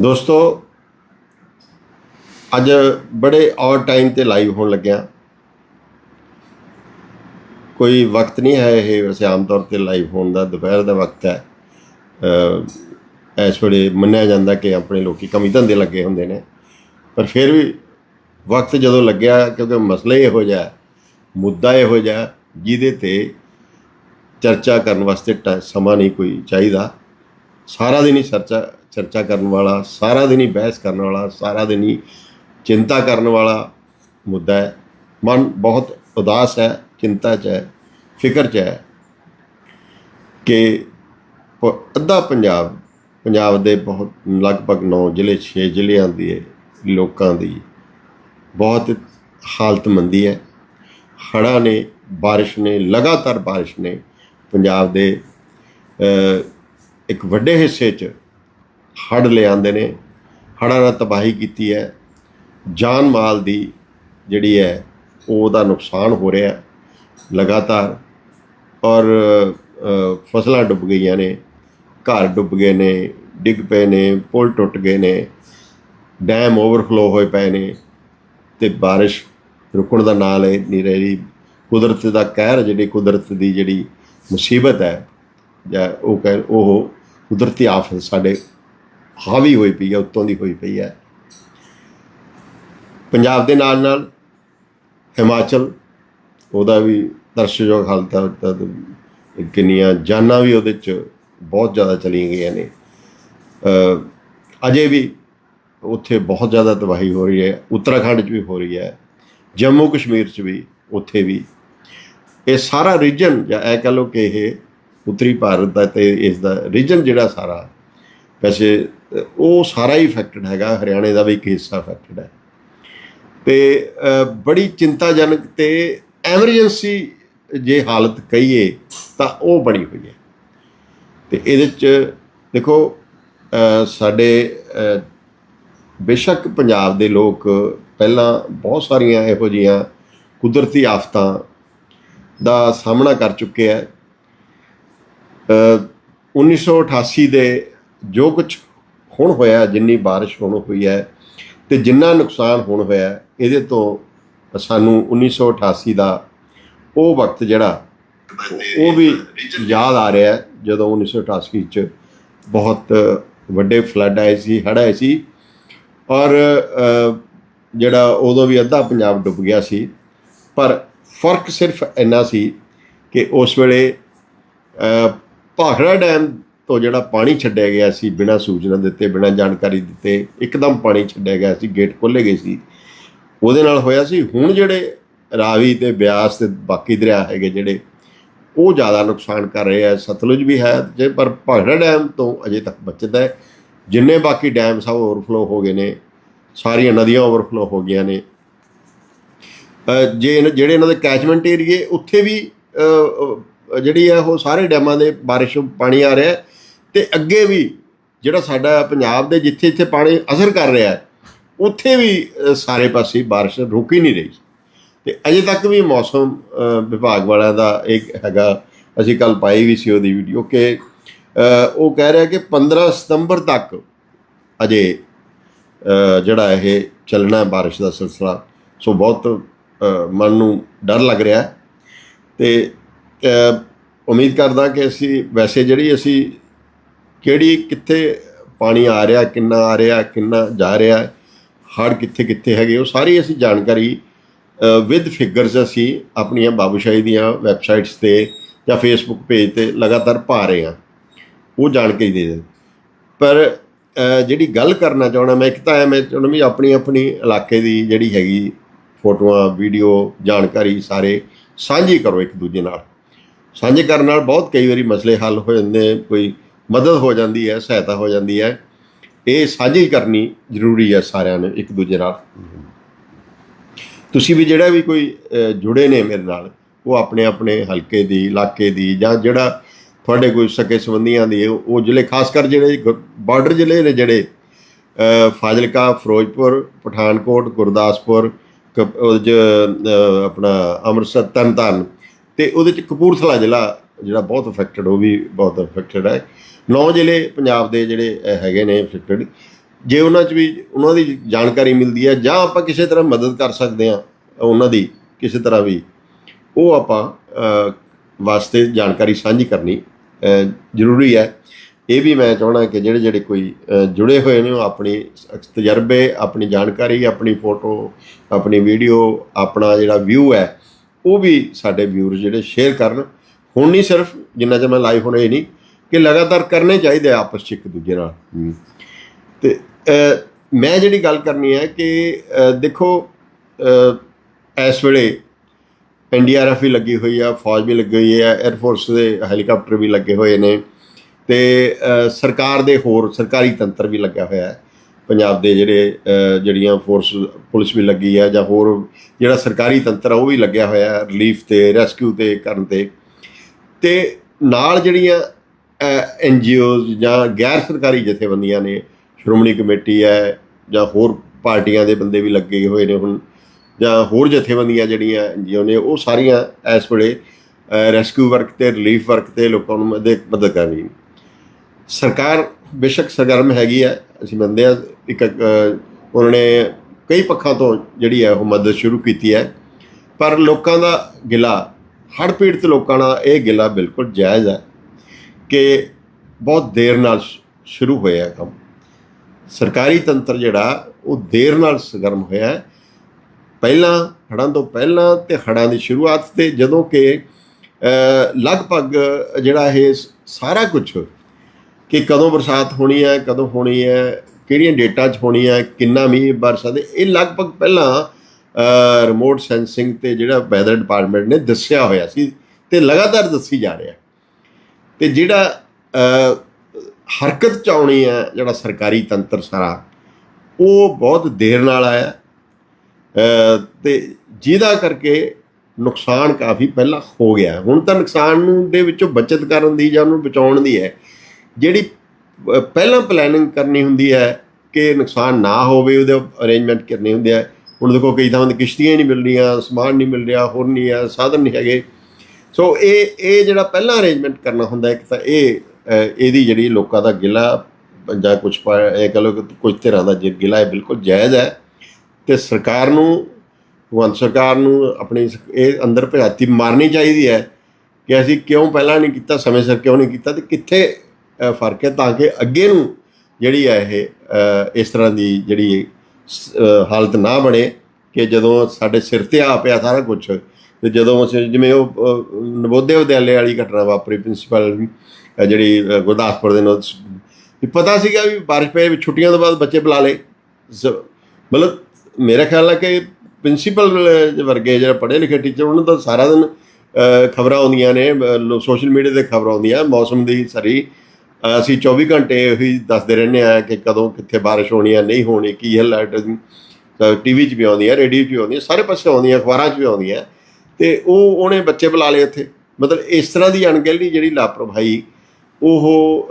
ਦੋਸਤੋ ਅੱਜ ਬੜੇ ਔਰ ਟਾਈਮ ਤੇ ਲਾਈਵ ਹੋਣ ਲੱਗਿਆ। ਕੋਈ ਵਕਤ ਨਹੀਂ ਹੈ ਇਹ ਵੈਸੇ ਆਮ ਤੌਰ ਤੇ ਲਾਈਵ ਹੋਣ ਦਾ ਦੁਪਹਿਰ ਦਾ ਵਕਤ ਹੈ। ਇਸ ਵੇਲੇ ਮੰਨਿਆ ਜਾਂਦਾ ਕਿ ਆਪਣੇ ਲੋਕੀ ਕਮੀ ਧੰਦੇ ਲੱਗੇ ਹੁੰਦੇ ਨੇ। ਪਰ ਫਿਰ ਵੀ ਵਕਤ ਜਦੋਂ ਲੱਗਿਆ ਕਿਉਂਕਿ ਮਸਲਾ ਹੀ ਇਹੋ ਜਿਹਾ ਮੁੱਦਾ ਇਹੋ ਜਿਹਾ ਹੈ, ਜਿਹਦੇ ਤੇ ਚਰਚਾ ਕਰਨ ਵਾਸਤੇ ਟਾ- ਸਮਾਂ ਨਹੀਂ ਕੋਈ ਚਾਹੀਦਾ। ਸਾਰਾ ਦਿਨ ਹੀ ਚਰਚਾ ਚਰਚਾ ਕਰਨ ਵਾਲਾ, ਸਾਰਾ ਦਿਨ ਹੀ ਬਹਿਸ ਕਰਨ ਵਾਲਾ, ਸਾਰਾ ਦਿਨ ਹੀ ਚਿੰਤਾ ਕਰਨ ਵਾਲਾ ਮੁੱਦਾ ਹੈ। ਮਨ ਬਹੁਤ ਉਦਾਸ ਹੈ, ਚਿੰਤਾ 'ਚ ਹੈ, ਫਿਕਰ 'ਚ ਹੈ ਕਿ ਪ- ਅੱਧਾ ਪੰਜਾਬ ਪੰਜਾਬ ਦੇ ਬਹੁਤ, ਲਗਭਗ 9 ਜ਼ਿਲ੍ਹੇ 6 ਜ਼ਿਲ੍ਹਿਆਂ ਦੀ ਲੋਕਾਂ ਦੀ ਬਹੁਤ ਹਾਲਤ ਮੰਦੀ ਹੈ। ਹੜ੍ਹਾਂ ਨੇ, ਬਾਰਿਸ਼ ਨੇ, ਲਗਾਤਾਰ ਬਾਰਿਸ਼ ਨੇ ਪੰਜਾਬ ਦੇ ਇੱਕ ਵੱਡੇ ਹਿੱਸੇ 'ਚ ਹੜ੍ਹ ਲਿਆਂਦੇ ਨੇ, ਹੜ੍ਹਾਂ ਨਾਲ ਤਬਾਹੀ ਕੀਤੀ ਹੈ। ਜਾਨ ਮਾਲ ਦੀ ਜਿਹੜੀ ਹੈ ਉਹਦਾ ਨੁਕਸਾਨ ਹੋ ਰਿਹਾ ਲਗਾਤਾਰ। ਔਰ ਫਸਲਾਂ ਡੁੱਬ ਗਈਆਂ ਨੇ, ਘਰ ਡੁੱਬ ਗਏ ਨੇ, ਡਿੱਗ ਪਏ ਨੇ, ਪੁਲ ਟੁੱਟ ਗਏ ਨੇ, ਡੈਮ ਓਵਰਫਲੋ ਹੋਏ ਪਏ ਨੇ ਤੇ ਬਾਰਿਸ਼ ਰੁਕਣ ਦਾ ਨਾਂ ਲੈ ਨਹੀਂ ਰਹੀ। ਕੁਦਰਤ ਦਾ ਕਹਿਰ ਜਿਹੜੀ ਕੁਦਰਤ ਦੀ ਜਿਹੜੀ ਮੁਸੀਬਤ ਹੈ, ਜਾਂ ਉਹ ਕਹਿ, ਉਹ ਕੁਦਰਤੀ ਆਫਤ ਸਾਡੇ ਹਾਵੀ ਹੋਈ ਪਈ ਹੈ, ਉੱਤੋਂ ਦੀ ਹੋਈ ਪਈ ਹੈ। ਪੰਜਾਬ ਦੇ ਨਾਲ ਨਾਲ ਹਿਮਾਚਲ, ਉਹਦਾ ਵੀ ਤਰਸਯੋਗ ਹਾਲਤ ਹੈ ਕਿੰਨੀਆਂ ਜਾਨਾਂ ਵੀ ਉਹਦੇ ਚ ਬਹੁਤ ਜ਼ਿਆਦਾ ਚਲੀਆਂ ਗਈਆਂ ਨੇ। ਅਜੇ ਵੀ ਉੱਥੇ ਬਹੁਤ ਜ਼ਿਆਦਾ ਤਬਾਹੀ ਹੋ ਰਹੀ ਹੈ, ਉੱਤਰਾਖੰਡ 'ਚ ਵੀ ਹੋ ਰਹੀ ਹੈ, ਜੰਮੂ ਕਸ਼ਮੀਰ 'ਚ ਵੀ, ਉੱਥੇ ਵੀ। ਇਹ ਸਾਰਾ ਰੀਜਨ ਜਾਂ ਇਹ ਕਹ ਲਓ ਕਿ ਇਹ ਉੱਤਰੀ ਭਾਰਤ ਦਾ ਤੇ ਇਸ ਦਾ ਰੀਜਨ ਜਿਹੜਾ ਸਾਰਾ, ਵੈਸੇ ਉਹ ਸਾਰਾ ਹੀ ਇਫੈਕਟਡ ਹੈਗਾ ਹਰਿਆਣੇ ਦਾ ਵੀ ਇੱਕ ਹਿੱਸਾ ਇਫੈਕਟਡ ਹੈ। ਤੇ ਬੜੀ ਚਿੰਤਾਜਨਕ ਤੇ ਐਮਰਜੈਂਸੀ ਜੇ ਹਾਲਤ ਕਹੀਏ ਤਾਂ ਉਹ ਬਣੀ ਹੋਈ ਹੈ। ਤੇ ਇਹਦੇ ਚ ਦੇਖੋ ਸਾਡੇ ਬੇਸ਼ੱਕ ਪੰਜਾਬ ਦੇ ਲੋਕ ਪਹਿਲਾਂ ਬਹੁਤ ਸਾਰੀਆਂ ਇਹੋ ਜਿਹੀਆਂ ਕੁਦਰਤੀ ਆਫਤਾਂ ਦਾ ਸਾਹਮਣਾ ਕਰ ਚੁੱਕੇ ਹੈ। ਅ, 1988 ਦੇ ਜੋ ਕੁਝ ਹੁਣ ਹੋਇਆ, ਜਿੰਨੀ ਬਾਰਿਸ਼ ਹੁਣ ਹੋਈ ਹੈ ਤੇ ਜਿੰਨਾ ਨੁਕਸਾਨ ਹੁਣ ਹੋਇਆ, ਇਹਦੇ ਤੋਂ ਸਾਨੂੰ 1988 ਦਾ ਉਹ ਵਕਤ ਜਿਹੜਾ, ਉਹ ਵੀ ਯਾਦ ਆ ਰਿਹਾ ਹੈ, ਜਦੋਂ 1988 ਚ ਬਹੁਤ ਵੱਡੇ ਫਲੱਡ ਆਏ ਸੀ, ਹੜ੍ਹ ਆਏ ਸੀ ਔਰ ਜਿਹੜਾ ਉਦੋਂ ਵੀ ਅੱਧਾ ਪੰਜਾਬ ਡੁੱਬ ਗਿਆ ਸੀ, ਪਰ ਫ਼ਰਕ ਸਿਰਫ ਇੰਨਾ ਸੀ ਕਿ ਉਸ ਵੇਲੇ ਭਾਖੜਾ ਡੈਮ ਤੋਂ ਜਿਹੜਾ ਪਾਣੀ ਛੱਡਿਆ ਗਿਆ ਸੀ ਬਿਨਾਂ ਸੂਚਨਾ ਦਿੱਤੇ, ਬਿਨਾਂ ਜਾਣਕਾਰੀ ਦਿੱਤੇ, ਇੱਕਦਮ ਪਾਣੀ ਛੱਡਿਆ ਗਿਆ ਸੀ, ਗੇਟ ਖੋਲ੍ਹੇ ਗਏ ਸੀ। ਉਹਦੇ ਨਾਲ ਹੋਇਆ ਸੀ, ਹੁਣ ਜਿਹੜੇ ਰਾਵੀ ਤੇ ਬਿਆਸ ਤੇ ਬਾਕੀ ਦਰਿਆ ਹੈਗੇ ਜਿਹੜੇ, ਉਹ ਜ਼ਿਆਦਾ ਨੁਕਸਾਨ ਕਰ ਰਹੇ ਆ। ਸਤਲੁਜ ਵੀ ਹੈ, ਜੇ ਪਰ ਭਾਖੜਾ ਡੈਮ ਤੋਂ ਅਜੇ ਤੱਕ ਬਚਦਾ ਹੈ। ਜਿੰਨੇ ਬਾਕੀ ਡੈਮ ਸਭ ਓਵਰਫਲੋ ਹੋ ਗਏ ਨੇ, ਸਾਰੀਆਂ ਨਦੀਆਂ ਓਵਰਫਲੋ ਹੋ ਗਈਆਂ ਨੇ। ਜੇ ਜਿਹੜੇ ਇਹਨਾਂ ਦੇ ਕੈਚਮੈਂਟ ਏਰੀਏ, ਉੱਥੇ ਵੀ ਜਿਹੜੀ ਹੈ ਉਹ ਸਾਰੇ ਡੈਮਾਂ ਦੇ ਬਾਰਿਸ਼ ਪਾਣੀ ਆ ਰਿਹਾ ਤੇ ਅੱਗੇ ਵੀ ਜਿਹੜਾ ਸਾਡਾ ਪੰਜਾਬ ਦੇ ਜਿੱਥੇ ਜਿੱਥੇ ਪਾਣੀ ਅਸਰ ਕਰ ਰਿਹਾ ਹੈ, ਉੱਥੇ ਵੀ ਸਾਰੇ ਪਾਸੇ ਬਾਰਿਸ਼ ਰੁਕ ਹੀ ਨਹੀਂ ਰਹੀ। ਤੇ ਅਜੇ ਤੱਕ ਵੀ ਮੌਸਮ ਵਿਭਾਗ ਵਾਲਿਆਂ ਦਾ ਇੱਕ ਹੈਗਾ, ਅਸੀਂ ਕੱਲ ਪਾਈ ਵੀ ਸੀ ਉਹਦੀ ਵੀਡੀਓ ਕਿ ਉਹ ਕਹਿ ਰਿਹਾ ਕਿ 15 ਸਤੰਬਰ ਤੱਕ ਅਜੇ ਜਿਹੜਾ ਇਹ ਚੱਲਣਾ ਹੈ ਬਾਰਿਸ਼ ਦਾ ਸਿਲਸਿਲਾ, ਸੋ ਬਹੁਤ ਮਨ ਨੂੰ ਡਰ ਲੱਗ ਰਿਹਾ ਹੈ। ਤੇ ਉਮੀਦ ਕਰਦਾ ਕਿ ਅਸੀਂ, ਵੈਸੇ ਜਿਹੜੀ ਅਸੀਂ ਕਿਹੜੀ, ਕਿੱਥੇ ਪਾਣੀ ਆ ਰਿਹਾ, ਕਿੰਨਾ ਆ ਰਿਹਾ, ਕਿੰਨਾ ਜਾ ਰਿਹਾ ਹੜ ਕਿੱਥੇ ਕਿੱਥੇ ਹੈਗੇ, ਉਹ ਸਾਰੀ ਅਸੀਂ ਜਾਣਕਾਰੀ ਵਿਦ ਫਿਗਰਸ ਅਸੀਂ ਆਪਣੀਆਂ ਬਾਬੂਸ਼ਾਹੀ ਦੀਆਂ ਵੈਬਸਾਈਟਸ ਤੇ ਜਾਂ ਫੇਸਬੁੱਕ ਪੇਜ ਤੇ ਲਗਾਤਾਰ ਪਾ ਰਹੇ ਹਾਂ। ਉਹ ਜਾਣਕਾਰੀ ਦੇ ਦੇ ਪਰ ਜਿਹੜੀ ਗੱਲ ਕਰਨਾ ਚਾਹਣਾ ਮੈਂ, ਇੱਕ ਤਾਂ ਐ, ਮੈਂ ਚਾਹੁੰਦਾ ਵੀ ਆਪਣੀ ਆਪਣੀ ਇਲਾਕੇ ਦੀ ਜਿਹੜੀ ਹੈਗੀ ਫੋਟੋਆਂ ਵੀਡੀਓ ਜਾਣਕਾਰੀ ਸਾਰੇ ਸਾਂਝੀ ਕਰੋ ਇੱਕ ਦੂਜੇ ਨਾਲ। ਸਾਂਝੇ ਕਰਨ ਨਾਲ ਬਹੁਤ ਕਈ ਵਾਰੀ ਮਸਲੇ ਹੱਲ ਹੋ ਜਾਂਦੇ, ਕੋਈ ਮਦਦ ਹੋ ਜਾਂਦੀ ਹੈ, ਸਹਾਇਤਾ ਹੋ ਜਾਂਦੀ ਹੈ। ਇਹ ਸਾਂਝੀ ਕਰਨੀ ਜ਼ਰੂਰੀ ਹੈ ਸਾਰਿਆਂ ਨੂੰ ਇੱਕ ਦੂਜੇ ਨਾਲ। ਤੁਸੀਂ ਵੀ ਜਿਹੜਾ ਵੀ ਕੋਈ ਜੁੜੇ ਨੇ ਮੇਰੇ ਨਾਲ, ਉਹ ਆਪਣੇ ਆਪਣੇ ਹਲਕੇ ਦੀ, ਇਲਾਕੇ ਦੀ ਜਾਂ ਜਿਹੜਾ ਤੁਹਾਡੇ ਕੋਈ ਸਕੇ ਸੰਬੰਧੀਆਂ ਦੀ, ਉਹ ਜ਼ਿਲ੍ਹੇ, ਖਾਸ ਕਰ ਜਿਹੜੇ ਬਾਰਡਰ ਜ਼ਿਲ੍ਹੇ ਨੇ ਜਿਹੜੇ ਫਾਜ਼ਿਲਕਾ, ਫਿਰੋਜ਼ਪੁਰ, ਪਠਾਨਕੋਟ, ਗੁਰਦਾਸਪੁਰ ਕ- ਉਹਦੇ 'ਚ ਆਪਣਾ ਅੰਮ੍ਰਿਤਸਰ, ਤਰਨਤਾਰਨ ਤੇ ਉਹਦੇ ਚ ਕਪੂਰਥਲਾ ਜ਼ਿਲ੍ਹਾ ਜਿਹੜਾ ਬਹੁਤ ਅਫੈਕਟਡ ਉਹ ਵੀ ਬਹੁਤ ਅਫੈਕਟਡ ਹੈ। ਨੌ ਜ਼ਿਲ੍ਹੇ ਪੰਜਾਬ ਦੇ ਜਿਹੜੇ ਹੈਗੇ ਨੇ ਅਫੈਕਟਡ ਜੇ ਉਹਨਾਂ 'ਚ ਵੀ, ਉਹਨਾਂ ਦੀ ਜਾਣਕਾਰੀ ਮਿਲਦੀ ਹੈ, ਜਾਂ ਆਪਾਂ ਕਿਸੇ ਤਰ੍ਹਾਂ ਮਦਦ ਕਰ ਸਕਦੇ ਹਾਂ, ਉਹਨਾਂ ਦੀ, ਕਿਸੇ ਤਰ੍ਹਾਂ ਵੀ, ਉਹ ਆਪਾਂ ਵਾਸਤੇ ਜਾਣਕਾਰੀ ਸਾਂਝੀ ਕਰਨੀ ਜ਼ਰੂਰੀ ਹੈ। ਇਹ ਵੀ ਮੈਂ ਚਾਹਣਾ ਕਿ ਜਿਹੜੇ ਜਿਹੜੇ ਕੋਈ ਜੁੜੇ ਹੋਏ ਨੇ, ਉਹ ਆਪਣੀ ਤਜਰਬੇ, ਆਪਣੀ ਜਾਣਕਾਰੀ, ਆਪਣੀ ਫੋਟੋ, ਆਪਣੀ ਵੀਡੀਓ, ਆਪਣਾ ਜਿਹੜਾ ਵਿਊ ਹੈ, ਉਹ ਵੀ ਸਾਡੇ ਵਿਊਰ ਜਿਹੜੇ ਸ਼ੇਅਰ ਕਰਨ। ਹੁਣ ਨਹੀਂ ਸਿਰਫ, ਜਿੰਨਾ ਚਿਰ ਮੈਂ ਲਾਈਵ ਹੋਣਾ ਇਹ ਨਹੀਂ, ਕਿ ਲਗਾਤਾਰ ਕਰਨੇ ਚਾਹੀਦੇ ਆਪਸ 'ਚ ਇੱਕ ਦੂਜੇ ਨਾਲ। ਹਮ। ਤੇ ਮੈਂ ਜਿਹੜੀ ਗੱਲ ਕਰਨੀ ਹੈ ਕਿ ਦੇਖੋ ਇਸ ਵੇਲੇ ਐਨਡੀਆਰਐਫ ਵੀ ਲੱਗੀ ਹੋਈ ਆ, ਫੌਜ ਵੀ ਲੱਗੀ ਹੋਈ ਹੈ 에ਅਰ ਫੋਰਸ ਦੇ ਹੈਲੀਕਾਪਟਰ ਵੀ ਲੱਗੇ ਹੋਏ ਨੇ, ਤੇ ਸਰਕਾਰ ਦੇ ਹੋਰ ਸਰਕਾਰੀ ਤੰਤਰ ਵੀ ਲੱਗਾ ਹੋਇਆ ਹੈ। ਪੰਜਾਬ ਦੇ ਜਿਹੜੇ ਜਿਹੜੀਆਂ ਫੋਰਸ ਪੁਲਿਸ ਵੀ ਲੱਗੀ ਹੈ ਜਾਂ ਹੋਰ ਜਿਹੜਾ ਸਰਕਾਰੀ ਤੰਤਰ ਆ, ਉਹ ਵੀ ਲੱਗਿਆ ਹੋਇਆ ਰਿਲੀਫ ਤੇ ਰੈਸਕਿਊ ਤੇ, ਕਰਨ ਤੇ। ਤੇ ਨਾਲ ਜਿਹੜੀਆਂ ਐਨਜੀਓਜ਼ ਜਾਂ ਗੈਰ ਸਰਕਾਰੀ ਜਥੇਬੰਦੀਆਂ ਨੇ, ਸ਼੍ਰੋਮਣੀ ਕਮੇਟੀ ਹੈ, ਜਾਂ ਹੋਰ ਪਾਰਟੀਆਂ ਦੇ ਬੰਦੇ ਵੀ ਲੱਗੇ ਹੋਏ ਨੇ ਹੁਣ, ਜਾਂ ਹੋਰ ਜਥੇਬੰਦੀਆਂ ਜਿਹੜੀਆਂ ਐਨਜੀਓ ਨੇ, ਉਹ ਸਾਰੀਆਂ ਇਸ ਵੇਲੇ ਰੈਸਕਿਊ ਵਰਕ ਤੇ ਰਿਲੀਫ ਵਰਕ ਤੇ ਲੋਕਾਂ ਨੂੰ ਮਦਦ ਮਦਦ ਕਰ ਰਹੀ ਸਰਕਾਰ ਬੇਸ਼ੱਕ ਸਰਗਰਮ ਹੈਗੀ ਹੈ, ਅਸੀਂ ਮੰਨਦੇ ਹਾਂ, ਇੱਕ ਉਹਨਾਂ ਨੇ ਕਈ ਪੱਖਾਂ ਤੋਂ ਜਿਹੜੀ ਹੈ ਉਹ ਮਦਦ ਸ਼ੁਰੂ ਕੀਤੀ ਹੈ, ਪਰ ਲੋਕਾਂ ਦਾ ਗਿਲਾ ਹੜ੍ਹ ਪੀੜਤ ਲੋਕਾਂ ਨਾਲ ਇਹ ਗਿਲਾ ਬਿਲਕੁਲ ਜਾਇਜ਼ ਹੈ ਕਿ ਬਹੁਤ ਦੇਰ ਨਾਲ ਸ਼ੁਰੂ ਹੋਇਆ ਇਹ ਕੰਮ। ਸਰਕਾਰੀ ਤੰਤਰ ਜਿਹੜਾ, ਉਹ ਦੇਰ ਨਾਲ ਸਰਗਰਮ ਹੋਇਆ ਪਹਿਲਾਂ, ਹੜ੍ਹਾਂ ਤੋਂ ਪਹਿਲਾਂ ਤੇ ਹੜ੍ਹਾਂ ਦੀ ਸ਼ੁਰੂਆਤ ਤੇ ਜਦੋਂ ਕਿ ਲਗਭਗ ਜਿਹੜਾ ਇਹ ਸਾਰਾ ਕੁਝ ਕਿ ਕਦੋਂ ਬਰਸਾਤ ਹੋਣੀ ਹੈ, ਕਦੋਂ ਹੋਣੀ ਹੈ, ਕਿਹੜੀਆਂ ਡੇਟਾਂ 'ਚ ਹੋਣੀ ਹੈ, ਕਿੰਨਾ ਮੀਂਹ ਬਰਸਾਤ ਦੇ ਇਹ ਲਗਭਗ ਪਹਿਲਾਂ ਰਿਮੋਟ ਸੈਂਸਿੰਗ ਤੇ ਜਿਹੜਾ ਵੈਦਰ ਡਿਪਾਰਟਮੈਂਟ ਨੇ ਦੱਸਿਆ ਹੋਇਆ ਸੀ ਤੇ ਲਗਾਤਾਰ ਦੱਸੀ ਜਾ ਰਿਹਾ। ਤੇ ਜਿਹੜਾ ਹਰਕਤ ਚ ਆਉਣੀ ਹੈ ਜਿਹੜਾ ਸਰਕਾਰੀ ਤੰਤਰ ਸਾਰਾ ਉਹ ਬਹੁਤ ਦੇਰ ਨਾਲ ਆਇਆ। ਅ, ਤੇ ਜਿਹਦਾ ਕਰਕੇ ਨੁਕਸਾਨ ਕਾਫੀ ਪਹਿਲਾਂ ਹੋ ਗਿਆ। ਹੁਣ ਤਾਂ ਨੁਕਸਾਨ ਨੂੰ ਦੇ ਵਿੱਚੋਂ ਬਚਤ ਕਰਨ ਦੀ ਜਾਂ ਉਹਨੂੰ ਬਚਾਉਣ ਦੀ ਹੈ। ਜਿਹੜੀ ਪਹਿਲਾਂ ਪਲੈਨਿੰਗ ਕਰਨੀ ਹੁੰਦੀ ਹੈ ਕਿ ਨੁਕਸਾਨ ਨਾ ਹੋਵੇ ਉਹਦੇ ਅਰੇਂਜਮੈਂਟ ਕਰਨੇ ਹੁੰਦੇ ਆ। ਹੁਣ ਦੇਖੋ ਕਈ ਥਾਵਾਂ ਤੇ ਕਿਸ਼ਤੀਆਂ ਹੀ ਨਹੀਂ ਮਿਲ ਰਹੀਆਂ ਸਮਾਨ ਨਹੀਂ ਮਿਲ ਰਿਹਾ, ਹੋਰ ਨਹੀਂ ਆ, ਸਾਧਨ ਨਹੀਂ ਹੈਗੇ। ਸੋ ਇਹ ਇਹ ਜਿਹੜਾ ਪਹਿਲਾਂ ਅਰੇਂਜਮੈਂਟ ਕਰਨਾ ਹੁੰਦਾ ਇੱਕ ਤਾਂ ਇਹ ਇਹਦੀ ਜਿਹੜੀ ਲੋਕਾਂ ਦਾ ਗਿਲਾ ਜਾਂ ਕੁਝ ਇਹ ਕਹ ਲਓ ਕਿ ਕੁਝ ਧਿਰਾਂ ਦਾ ਜੇ ਗਿਲਾ ਹੈ ਬਿਲਕੁਲ ਜਾਇਜ਼ ਹੈ। ਤੇ ਸਰਕਾਰ ਨੂੰ, ਭਗਵੰਤ ਸਰਕਾਰ ਨੂੰ ਆਪਣੀ ਇਹ ਅੰਦਰ ਭਜਾਤੀ ਮਾਰਨੀ ਚਾਹੀਦੀ ਹੈ ਕਿ ਅਸੀਂ ਕਿਉਂ ਪਹਿਲਾਂ ਨਹੀਂ ਕੀਤਾ, ਸਮੇਂ ਸਿਰ ਕਿਉਂ ਨਹੀਂ ਕੀਤਾ ਤੇ ਕਿੱਥੇ ਫ਼ਰਕ ਹੈ ਤਾਂ ਕਿ ਅੱਗੇ ਨੂੰ ਜਿਹੜੀ ਹੈ ਇਹ ਇਸ ਤਰ੍ਹਾਂ ਦੀ ਜਿਹੜੀ ਹਾਲਤ ਨਾ ਬਣੇ ਕਿ ਜਦੋਂ ਸਾਡੇ ਸਿਰ ਤੇ ਆ ਪਿਆ ਸਾਰਾ ਕੁਝ ਤੇ ਜਦੋਂ ਅਸੀਂ ਜਿਵੇਂ ਉਹ ਅ, ਨਵੋਦਿਆ ਵਿਦਿਆਲੇ ਵਾਲੀ ਘਟਨਾ ਵਾਪਰੀ ਪ੍ਰਿੰਸੀਪਲ ਜਿਹੜੀ ਗੁਰਦਾਸਪੁਰ ਦੇ ਨੋਟ ਪਤਾ ਸੀਗਾ ਵੀ ਬਾਰਿਸ਼ ਪਏ ਵੀ ਛੁੱਟੀਆਂ ਤੋਂ ਬਾਅਦ ਬੱਚੇ ਬੁਲਾ ਲਏ। ਸ- ਮਤਲਬ ਮੇਰਾ ਖਿਆਲ ਹੈ ਕਿ ਪ੍ਰਿੰਸੀਪਲ ਵਰਗੇ ਜਿਹੜਾ ਪੜ੍ਹੇ ਲਿਖੇ ਟੀਚਰ ਉਹਨਾਂ ਦਾ ਸਾਰਾ ਦਿਨ ਖਬਰਾਂ ਆਉਂਦੀਆਂ ਨੇ ਸੋਸ਼ਲ ਮੀਡੀਆ ਤੇ ਖਬਰਾਂ ਆਉਂਦੀਆਂ ਮੌਸਮ ਦੀ ਸਾਰੀ। ਅਸੀਂ 24 ਘੰਟੇ ਉਹੀ ਦੱਸਦੇ ਰਹਿੰਦੇ ਆ ਕਿ ਕਦੋਂ ਕਿੱਥੇ ਬਾਰਿਸ਼ ਹੋਣੀ ਹੈ, ਨਹੀਂ ਹੋਣੀ, ਕੀ ਹੈ ਲਾਈਟ ਟੀਵੀ 'ਚ ਵੀ ਆਉਂਦੀਆਂ ਰੇਡੀਓ 'ਚ ਵੀ ਆਉਂਦੀਆਂ ਸਾਰੇ ਪਾਸੇ ਆਉਂਦੀਆਂ ਅਖਬਾਰਾਂ 'ਚ ਵੀ ਆਉਂਦੀਆਂ ਤੇ ਉਹ ਉਹਨੇ ਬੱਚੇ ਬੁਲਾ ਲਏ ਉੱਥੇ। ਮਤਲਬ ਇਸ ਤਰ੍ਹਾਂ ਦੀ ਅਣਗਹਿਲੀ ਜਿਹੜੀ ਲਾਪਰਵਾਹੀ, ਉਹ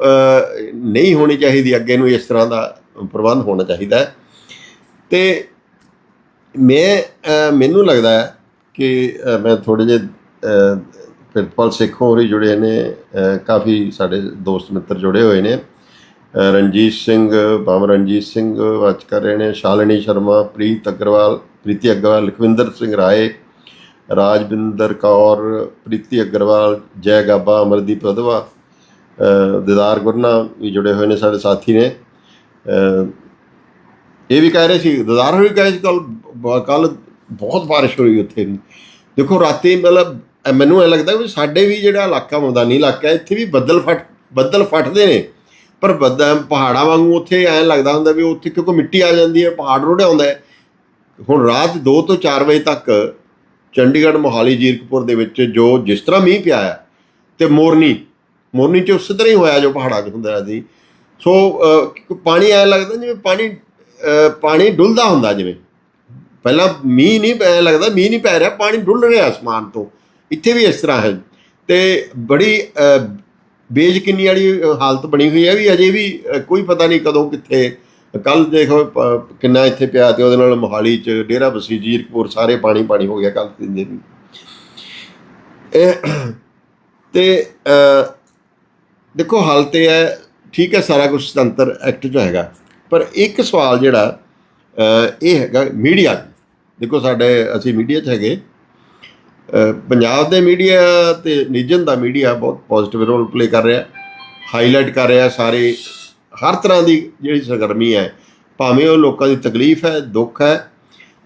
ਨਹੀਂ ਹੋਣੀ ਚਾਹੀਦੀ, ਅੱਗੇ ਨੂੰ ਇਸ ਤਰ੍ਹਾਂ ਦਾ ਪ੍ਰਬੰਧ ਹੋਣਾ ਚਾਹੀਦਾ ਹੈ। ਤੇ ਮੈਂ ਮੈਨੂੰ ਲੱਗਦਾ ਹੈ ਕਿ ਮੈਂ ਥੋੜੇ ਜਿਹੇ ਪ੍ਰਿਤਪਾਲ ਸਿੱਖ ਸਿੱਖੋਂ ਹੋਰੀ ਜੁੜੇ ਨੇ ਕਾਫੀ ਸਾਡੇ ਦੋਸਤ ਮਿੱਤਰ ਜੁੜੇ ਹੋਏ ਨੇ। ਰਣਜੀਤ ਸਿੰਘ ਬਾਮ ਰਣਜੀਤ ਸਿੰਘ ਵਾਚ ਕਰ ਰਹੇ ਨੇ ਸ਼ਾਲਿਨੀ ਸ਼ਰਮਾ ਪ੍ਰੀਤ ਅਗਰਵਾਲ ਪ੍ਰੀਤੀ ਅਗਰਵਾਲ ਲਖਵਿੰਦਰ ਸਿੰਘ ਰਾਏ ਰਾਜਵਿੰਦਰ ਕੌਰ ਪ੍ਰੀਤੀ ਅਗਰਵਾਲ ਜੈ ਗਾਬਾ ਅਮਰਦੀਪ ਰਧਵਾ ਅ, ਦਿਦਾਰ ਗੁਰਨਾ ਵੀ ਜੁੜੇ ਹੋਏ ਨੇ ਸਾਡੇ ਸਾਥੀ ਨੇ। ਇਹ ਵੀ ਕਹਿ ਰਹੇ ਸੀ ਦਿਦਾਰ ਕਹਿ ਰਹੇ ਸੀ ਕੱਲ ਕੱਲ ਬਹੁਤ ਬਾਰਿਸ਼ ਹੋਈ ਉੱਥੇ। ਦੇਖੋ ਰਾਤੀ ਮਤਲਬ ਮੈਨੂੰ ਇਹ ਲੱਗਦਾ ਵੀ ਸਾਡੇ ਵੀ ਜਿਹੜਾ ਇਲਾਕਾ ਮੈਦਾਨੀ ਇਲਾਕਾ ਇੱਥੇ ਵੀ ਬੱਦਲ ਫਟ, ਬੱਦਲ ਫਟਦੇ ਨੇ। ਪਰ ਬੱਦਲ ਪਹਾੜਾਂ ਵਾਂਗੂ ਉੱਥੇ ਐਂ ਲੱਗਦਾ ਹੁੰਦਾ ਵੀ ਉੱਥੇ ਕਿਉਂਕਿ ਮਿੱਟੀ ਆ ਜਾਂਦੀ ਹੈ, ਪਹਾੜ ਰੋੜਿਆ ਹੁੰਦਾ ਹੈ। ਹੁਣ ਰਾਤ 2 ਤੋਂ 4 ਵਜੇ ਤੱਕ ਚੰਡੀਗੜ੍ਹ, ਮੋਹਾਲੀ, ਜੀਰਕਪੁਰ ਦੇ ਵਿੱਚ ਜੋ ਜਿਸ ਤਰ੍ਹਾਂ ਮੀਂਹ ਪਿਆ ਹੈ ਤੇ ਮੋਰਨੀ ਮੋਰਨੀ ਚ ਉਸੇ ਤਰ੍ਹਾਂ ਹੀ ਹੋਇਆ ਜੋ ਪਹਾੜਾਂ 'ਚ ਹੁੰਦਾ ਸੀ ਸੋ ਪਾਣੀ ਐ ਲੱਗਦਾ ਜਿਵੇਂ ਪਾਣੀ ਪਾਣੀ ਡੁੱਲਦਾ ਹੁੰਦਾ ਜਿਵੇਂ। ਪਹਿਲਾਂ ਮੀਂਹ ਨਹੀਂ ਪੈ ਲੱਗਦਾ ਮੀਂਹ ਨਹੀਂ ਪੈ ਰਿਹਾ, ਪਾਣੀ ਡੁੱਲ ਰਿਹਾ ਅਸਮਾਨ ਤੋਂ। ਇੱਥੇ ਵੀ ਇਸ ਤਰ੍ਹਾਂ ਹੈ। ਤੇ ਬੜੀ ਅ, ਵਾਲੀ ਹਾਲਤ ਬਣੀ ਹੋਈ ਹੈ ਵੀ ਅਜੇ ਵੀ ਕੋਈ ਪਤਾ ਨਹੀਂ ਕਦੋਂ ਕਿੱਥੇ ਕੱਲ ਦੇਖੋ ਕਿੰਨਾ ਇੱਥੇ ਪਿਆ ਤੇ ਉਹਦੇ ਨਾਲ ਮੋਹਾਲੀ ਚ ਡੇਰਾ ਬਸੀ ਜੀਰਕਪੁਰ ਸਾਰੇ ਪਾਣੀ ਪਾਣੀ ਹੋ ਗਿਆ ਕੱਲ ਤਿੰਨ ਦਿਨ ਇਹ ਤੇ ਦੇਖੋ ਹਾਲਤ ਇਹ ਹੈ ਠੀਕ ਹੈ ਸਾਰਾ ਕੁਝ ਸੁਤੰਤਰ ਐਕਟ 'ਚ ਹੈਗਾ ਪਰ ਇੱਕ ਸਵਾਲ ਜਿਹੜਾ ਇਹ ਹੈਗਾ ਮੀਡੀਆ ਦੇਖੋ ਸਾਡੇ ਅਸੀਂ ਮੀਡੀਆ 'ਚ ਹੈਗੇ ਪੰਜਾਬ ਦੇ ਮੀਡੀਆ ਤੇ ਨਿਜਨ ਦਾ ਮੀਡੀਆ ਬਹੁਤ ਪੋਜ਼ਿਟਿਵ ਰੋਲ ਪਲੇ ਕਰ ਰਿਹਾ ਹਾਈਲਾਈਟ ਕਰ ਰਿਹਾ ਸਾਰੇ, ਹਰ ਤਰ੍ਹਾਂ ਦੀ ਜਿਹੜੀ ਸਰਗਰਮੀ ਹੈ, ਭਾਵੇਂ ਉਹ ਲੋਕਾਂ ਦੀ ਤਕਲੀਫ ਹੈ, ਦੁੱਖ ਹੈ,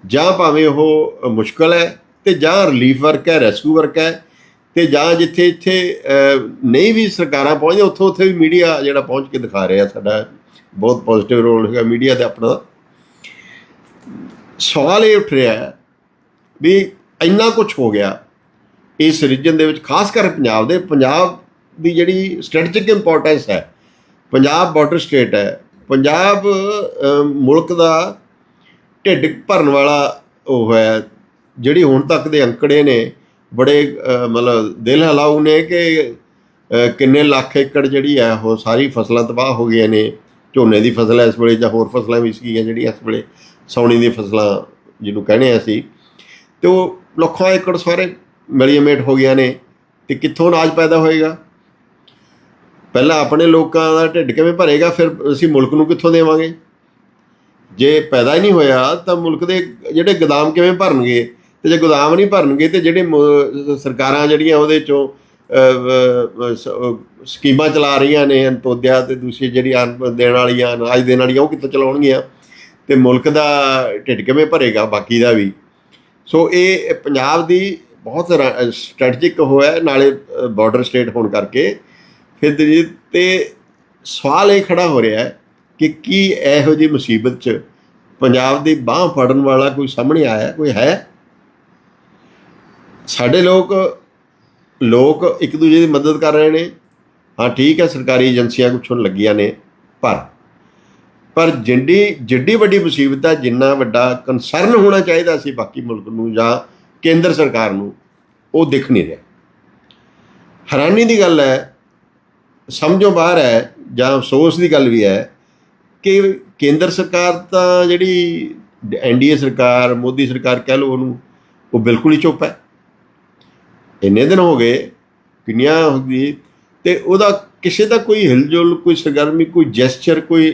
ਜਾਂ ਭਾਵੇਂ ਉਹ ਮੁਸ਼ਕਲ ਹੈ, ਤੇ ਜਾਂ ਰਿਲੀਫ ਵਰਕ ਹੈ ਰੈਸਕਿਊ ਵਰਕ ਹੈ, ਤੇ ਜਾਂ ਜਿੱਥੇ ਇੱਥੇ ਨਹੀਂ ਵੀ ਸਰਕਾਰਾਂ ਪਹੁੰਚਦੀਆਂ, ਉੱਥੋਂ ਉੱਥੇ ਵੀ ਮੀਡੀਆ ਜਿਹੜਾ ਪਹੁੰਚ ਕੇ ਦਿਖਾ ਰਿਹਾ ਸਾਡਾ, ਬਹੁਤ ਪੋਜ਼ਿਟਿਵ ਰੋਲ ਹੈਗਾ ਮੀਡੀਆ ਤੇ ਆਪਣਾ। ਸਵਾਲ ਇਹ ਉੱਠ ਰਿਹਾ ਵੀ ਇੰਨਾ ਕੁਝ ਹੋ ਗਿਆ। ਇਸ ਰੀਜਨ ਦੇ ਵਿੱਚ, ਖਾਸ ਕਰ ਪੰਜਾਬ ਦੇ, ਪੰਜਾਬ ਦੀ ਜਿਹੜੀ ਸਟ੍ਰੈਟਜਿਕ ਇੰਪੋਰਟੈਂਸ ਹੈ, ਪੰਜਾਬ ਬਾਰਡਰ ਸਟੇਟ ਹੈ, ਪੰਜਾਬ ਮੁਲਕ ਦਾ ਢਿੱਡ ਭਰਨ ਵਾਲਾ ਉਹ ਹੈ, ਜਿਹੜੀ ਹੁਣ ਤੱਕ ਦੇ ਅੰਕੜੇ ਨੇ, ਬੜੇ ਮਤਲਬ ਦਿਲ ਹਲਾਉ ਨੇ ਕਿ ਕਿੰਨੇ ਲੱਖ ਏਕੜ ਜਿਹੜੀ ਹੈ, ਉਹ ਸਾਰੀ ਫਸਲਾਂ ਤਬਾਹ ਹੋ ਗਈਆਂ ਨੇ। ਝੋਨੇ ਦੀ ਫਸਲ ਇਸ ਵੇਲੇ ਜਾਂ ਹੋਰ ਫਸਲਾਂ ਵੀ ਸੀਗੀਆਂ ਜਿਹੜੀਆਂ ਇਸ ਵੇਲੇ, ਸੌਣੀ ਦੀਆਂ ਫਸਲਾਂ ਜਿਹਨੂੰ ਕਹਿੰਦੇ ਆ ਅਸੀਂ। ਤੇ ਉਹ ਲੱਖਾਂ ਏਕੜ ਸਾਰੇ ਮਿਲੀਅਮੇਟ ਹੋ ਗਈਆਂ ਨੇ, ਤੇ ਕਿੱਥੋਂ ਅਨਾਜ ਪੈਦਾ ਹੋਏਗਾ? ਪਹਿਲਾਂ ਆਪਣੇ ਲੋਕਾਂ ਦਾ ਢਿੱਡ ਕਿਵੇਂ ਭਰੇਗਾ, ਫਿਰ ਅਸੀਂ ਮੁਲਕ ਨੂੰ ਕਿੱਥੋਂ ਦੇਵਾਂਗੇ? ਜੇ ਪੈਦਾ ਹੀ ਨਹੀਂ ਹੋਇਆ, ਤਾਂ ਮੁਲਕ ਦੇ ਜਿਹੜੇ ਗੋਦਾਮ ਕਿਵੇਂ ਭਰਨਗੇ? ਤੇ ਜੇ ਗੋਦਾਮ ਨਹੀਂ ਭਰਨਗੇ, ਤੇ ਜਿਹੜੇ ਸਰਕਾਰਾਂ ਜਿਹੜੀਆਂ ਉਹਦੇ ਚੋਂ ਸ- ਸਕੀਮਾਂ ਚਲਾ ਰਹੀਆਂ ਨੇ, ਅੰਤੋਦਿਆ ਤੇ ਦੂਸਰੀ ਜਿਹੜੀ ਅਨ- ਦੇਣ ਵਾਲੀਆਂ, ਅਨਾਜ ਦੇਣ ਵਾਲੀਆਂ, ਉਹ ਕਿੱਥੋਂ ਚਲਾਉਣਗੀਆਂ? ਤੇ ਮੁਲਕ ਦਾ ਢਿੱਡ ਕਿਵੇਂ ਭਰੇਗਾ, ਬਾਕੀ ਦਾ ਵੀ? ਸੋ ਇਹ ਪੰਜਾਬ ਦੀ ਬਹੁਤ ਸਟ੍ਰੈਟਜਿਕ ਹੋਇਆ ਨਾਲੇ ਬਾਰਡਰ ਸਟੇਟ ਹੋਣ ਕਰਕੇ। ਫਿਰ ਦੂਜੀ- ਤੇ ਸਵਾਲ ਇਹ ਖੜਾ ਹੋ ਰਿਹਾ ਹੈ ਕਿ ਕੀ ਇਹੋ ਜਿਹੀ ਮੁਸੀਬਤ 'ਚ ਪੰਜਾਬ ਦੀ ਬਾਹ ਫੜਨ ਵਾਲਾ ਕੋਈ ਸਾਹਮਣੇ ਆਇਆ, ਕੋਈ ਹੈ? ਸਾਡੇ ਲੋਕ ਲੋਕ ਇੱਕ ਦੂਜੇ ਦੀ ਮਦਦ ਕਰ ਰਹੇ ਨੇ। ਹਾਂ, ਠੀਕ ਹੈ, ਸਰਕਾਰੀ ਏਜੰਸੀਆਂ ਕੁਛ ਹੁਣ ਲੱਗੀਆਂ ਨੇ, ਪਰ ਪਰ ਜਿੰਨੀ ਜਿੱਡੀ ਵੱਡੀ ਮੁਸੀਬਤ ਹੈ ਜਿੰਨਾ ਵੱਡਾ ਕੰਸਰਨ ਹੋਣਾ ਚਾਹੀਦਾ ਸੀ ਬਾਕੀ ਮੁਲਕ ਨੂੰ ਜਾਂ ਕੇਂਦਰ ਸਰਕਾਰ ਨੂੰ, ਉਹ ਦਿਖ ਨਹੀਂ ਰਿਹਾ। ਹੈਰਾਨੀ ਦੀ ਗੱਲ ਹੈ, ਸਮਝੋ ਬਾਹਰ ਹੈ, ਜਾਂ ਅਫਸੋਸ ਦੀ ਗੱਲ ਵੀ ਹੈ, ਕਿ ਕੇਂਦਰ ਸਰਕਾਰ ਤਾਂ ਜਿਹੜੀ ਐਨਡੀਏ ਸਰਕਾਰ, ਮੋਦੀ ਸਰਕਾਰ ਕਹਿ ਲਓ ਉਹਨੂੰ, ਉਹ ਬਿਲਕੁਲ ਹੀ ਚੁੱਪ ਹੈ। ਇੰਨੇ ਦਿਨ ਹੋ ਗਏ, ਕਿੰਨੀਆਂ ਹੋ ਗਈ ਤੇ ਉਹਦਾ ਕਿਸੇ ਦਾ ਕੋਈ ਹਿਲਜੁਲ, ਕੋਈ ਸਰਗਰਮੀ, ਕੋਈ ਜੈਸਚਰ ਕੋਈ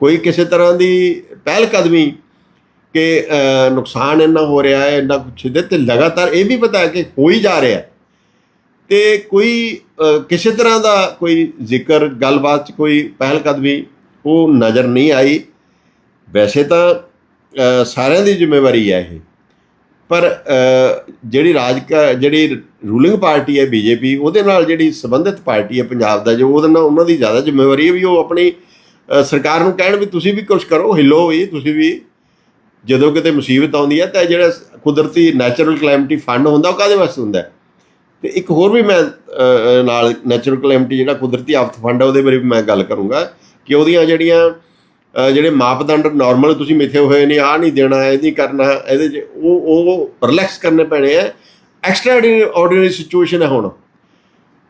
ਕੋਈ ਕਿਸੇ ਤਰ੍ਹਾਂ ਦੀ ਪਹਿਲ ਕਦਮੀ ਕਿ ਨੁਕਸਾਨ ਇੰਨਾ ਹੋ ਰਿਹਾ ਹੈ, ਇੰਨਾ ਕੁਛ ਦੇ ਤੇ ਲਗਾਤਾਰ ਇਹ ਵੀ ਪਤਾ ਹੈ ਕਿ ਹੋ ਹੀ ਜਾ ਰਿਹਾ ਹੈ। ਤੇ ਕੋਈ ਕਿਸੇ ਤਰ੍ਹਾਂ ਦਾ ਕੋਈ ਜ਼ਿਕਰ, ਗੱਲਬਾਤ ਚ ਕੋਈ ਪਹਿਲ ਕਦਮੀ ਉਹ ਨਜ਼ਰ ਨਹੀਂ ਆਈ। ਵੈਸੇ ਤਾਂ ਸਾਰਿਆਂ ਦੀ ਜ਼ਿੰਮੇਵਾਰੀ ਹੈ ਇਹ। ਪਰ ਜਿਹੜੀ ਰਾਜ ਜਿਹੜੀ ਰੂਲਿੰਗ ਪਾਰਟੀ ਹੈ ਬੀਜੇਪੀ, ਉਹਦੇ ਨਾਲ ਜਿਹੜੀ ਸੰਬੰਧਿਤ ਪਾਰਟੀ ਹੈ ਪੰਜਾਬ ਦਾ, ਜੋ ਉਹਦੇ ਨਾਲ ਉਹਨਾਂ ਦੀ ਜ਼ਿਆਦਾ ਜ਼ਿੰਮੇਵਾਰੀ ਹੈ ਵੀ ਉਹ ਆਪਣੀ ਸਰਕਾਰ ਨੂੰ ਕਹਿਣ ਵੀ ਤੁਸੀਂ ਵੀ ਕੁਝ ਕਰੋ, ਹਿੱਲੋ ਵੀ, ਤੁਸੀਂ ਵੀ, ਜਦੋਂ ਕਿਤੇ ਮੁਸੀਬਤ ਆਉਂਦੀ ਹੈ ਤਾਂ ਜਿਹੜਾ ਕੁਦਰਤੀ ਨੈਚੁਰਲ ਕਲੈਮਿਟੀ ਫੰਡ ਹੁੰਦਾ, ਉਹ ਕਾਹਦੇ ਵਾਸਤੇ ਹੁੰਦਾ ਹੈ? ਤੇ ਇੱਕ ਹੋਰ ਵੀ ਮੈਂ ਨਾਲ ਨੈਚੁਰਲ ਕਲੈਮਿਟੀ ਜਿਹੜਾ ਕੁਦਰਤੀ ਆਫਤ ਫੰਡ ਹੈ, ਉਹਦੇ ਬਾਰੇ ਵੀ ਮੈਂ ਗੱਲ ਕਰੂੰਗਾ ਕਿ ਉਹਦੀਆਂ ਜਿਹੜੀਆਂ ਜਿਹੜੇ ਮਾਪਦੰਡ ਨਾਰਮਲ ਤੁਸੀਂ ਮਿੱਥੇ ਹੋਏ ਨੇ ਆ ਨਹੀਂ ਦੇਣਾ, ਇਹ ਨਹੀਂ ਕਰਨਾ, ਇਹਦੇ 'ਚ ਉਹ ਉਹ ਰਿਲੈਕਸ ਕਰਨੇ ਪੈਣੇ ਆ ਐਕਸਟਰਾ ਆਰਡੀਨਰੀ ਸਿਚੁਏਸ਼ਨ ਹੈ ਹੁਣ।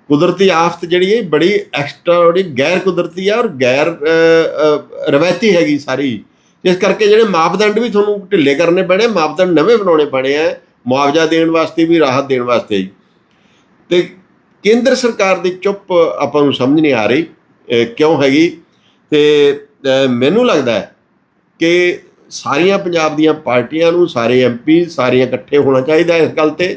ਕੁਦਰਤੀ ਆਫਤ ਜਿਹੜੀ ਹੈ ਬੜੀ ਐਕਸਟਰਾ ਗੈਰ ਕੁਦਰਤੀ ਹੈ ਔਰ ਗੈਰ ਰਵਾਇਤੀ ਹੈਗੀ ਸਾਰੀ। ਇਸ ਕਰਕੇ ਜਿਹੜੇ ਮਾਪਦੰਡ ਵੀ ਤੁਹਾਨੂੰ ਢਿੱਲੇ ਕਰਨੇ ਪੈਣੇ, ਮਾਪਦੰਡ ਨਵੇਂ ਬਣਾਉਣੇ ਪੈਣੇ ਆ, ਮੁਆਵਜ਼ਾ ਦੇਣ ਵਾਸਤੇ ਵੀ, ਰਾਹਤ ਦੇਣ ਵਾਸਤੇ ਹੀ ਤੇ ਕੇਂਦਰ ਸਰਕਾਰ ਦੀ ਚੁੱਪ ਆਪਾਂ ਨੂੰ ਸਮਝ ਨਹੀਂ ਆ ਰਹੀ ਕਿਉਂ ਹੈਗੀ? ਤੇ ਮੈਨੂੰ ਲੱਗਦਾ ਹੈ ਕਿ ਸਾਰੀਆਂ ਪੰਜਾਬ ਦੀਆਂ ਪਾਰਟੀਆਂ ਨੂੰ, ਸਾਰੇ ਐਮਪੀ ਸਾਰੀਆਂ ਇਕੱਠੇ ਹੋਣਾ ਚਾਹੀਦਾ ਇਸ ਗੱਲ ਤੇ।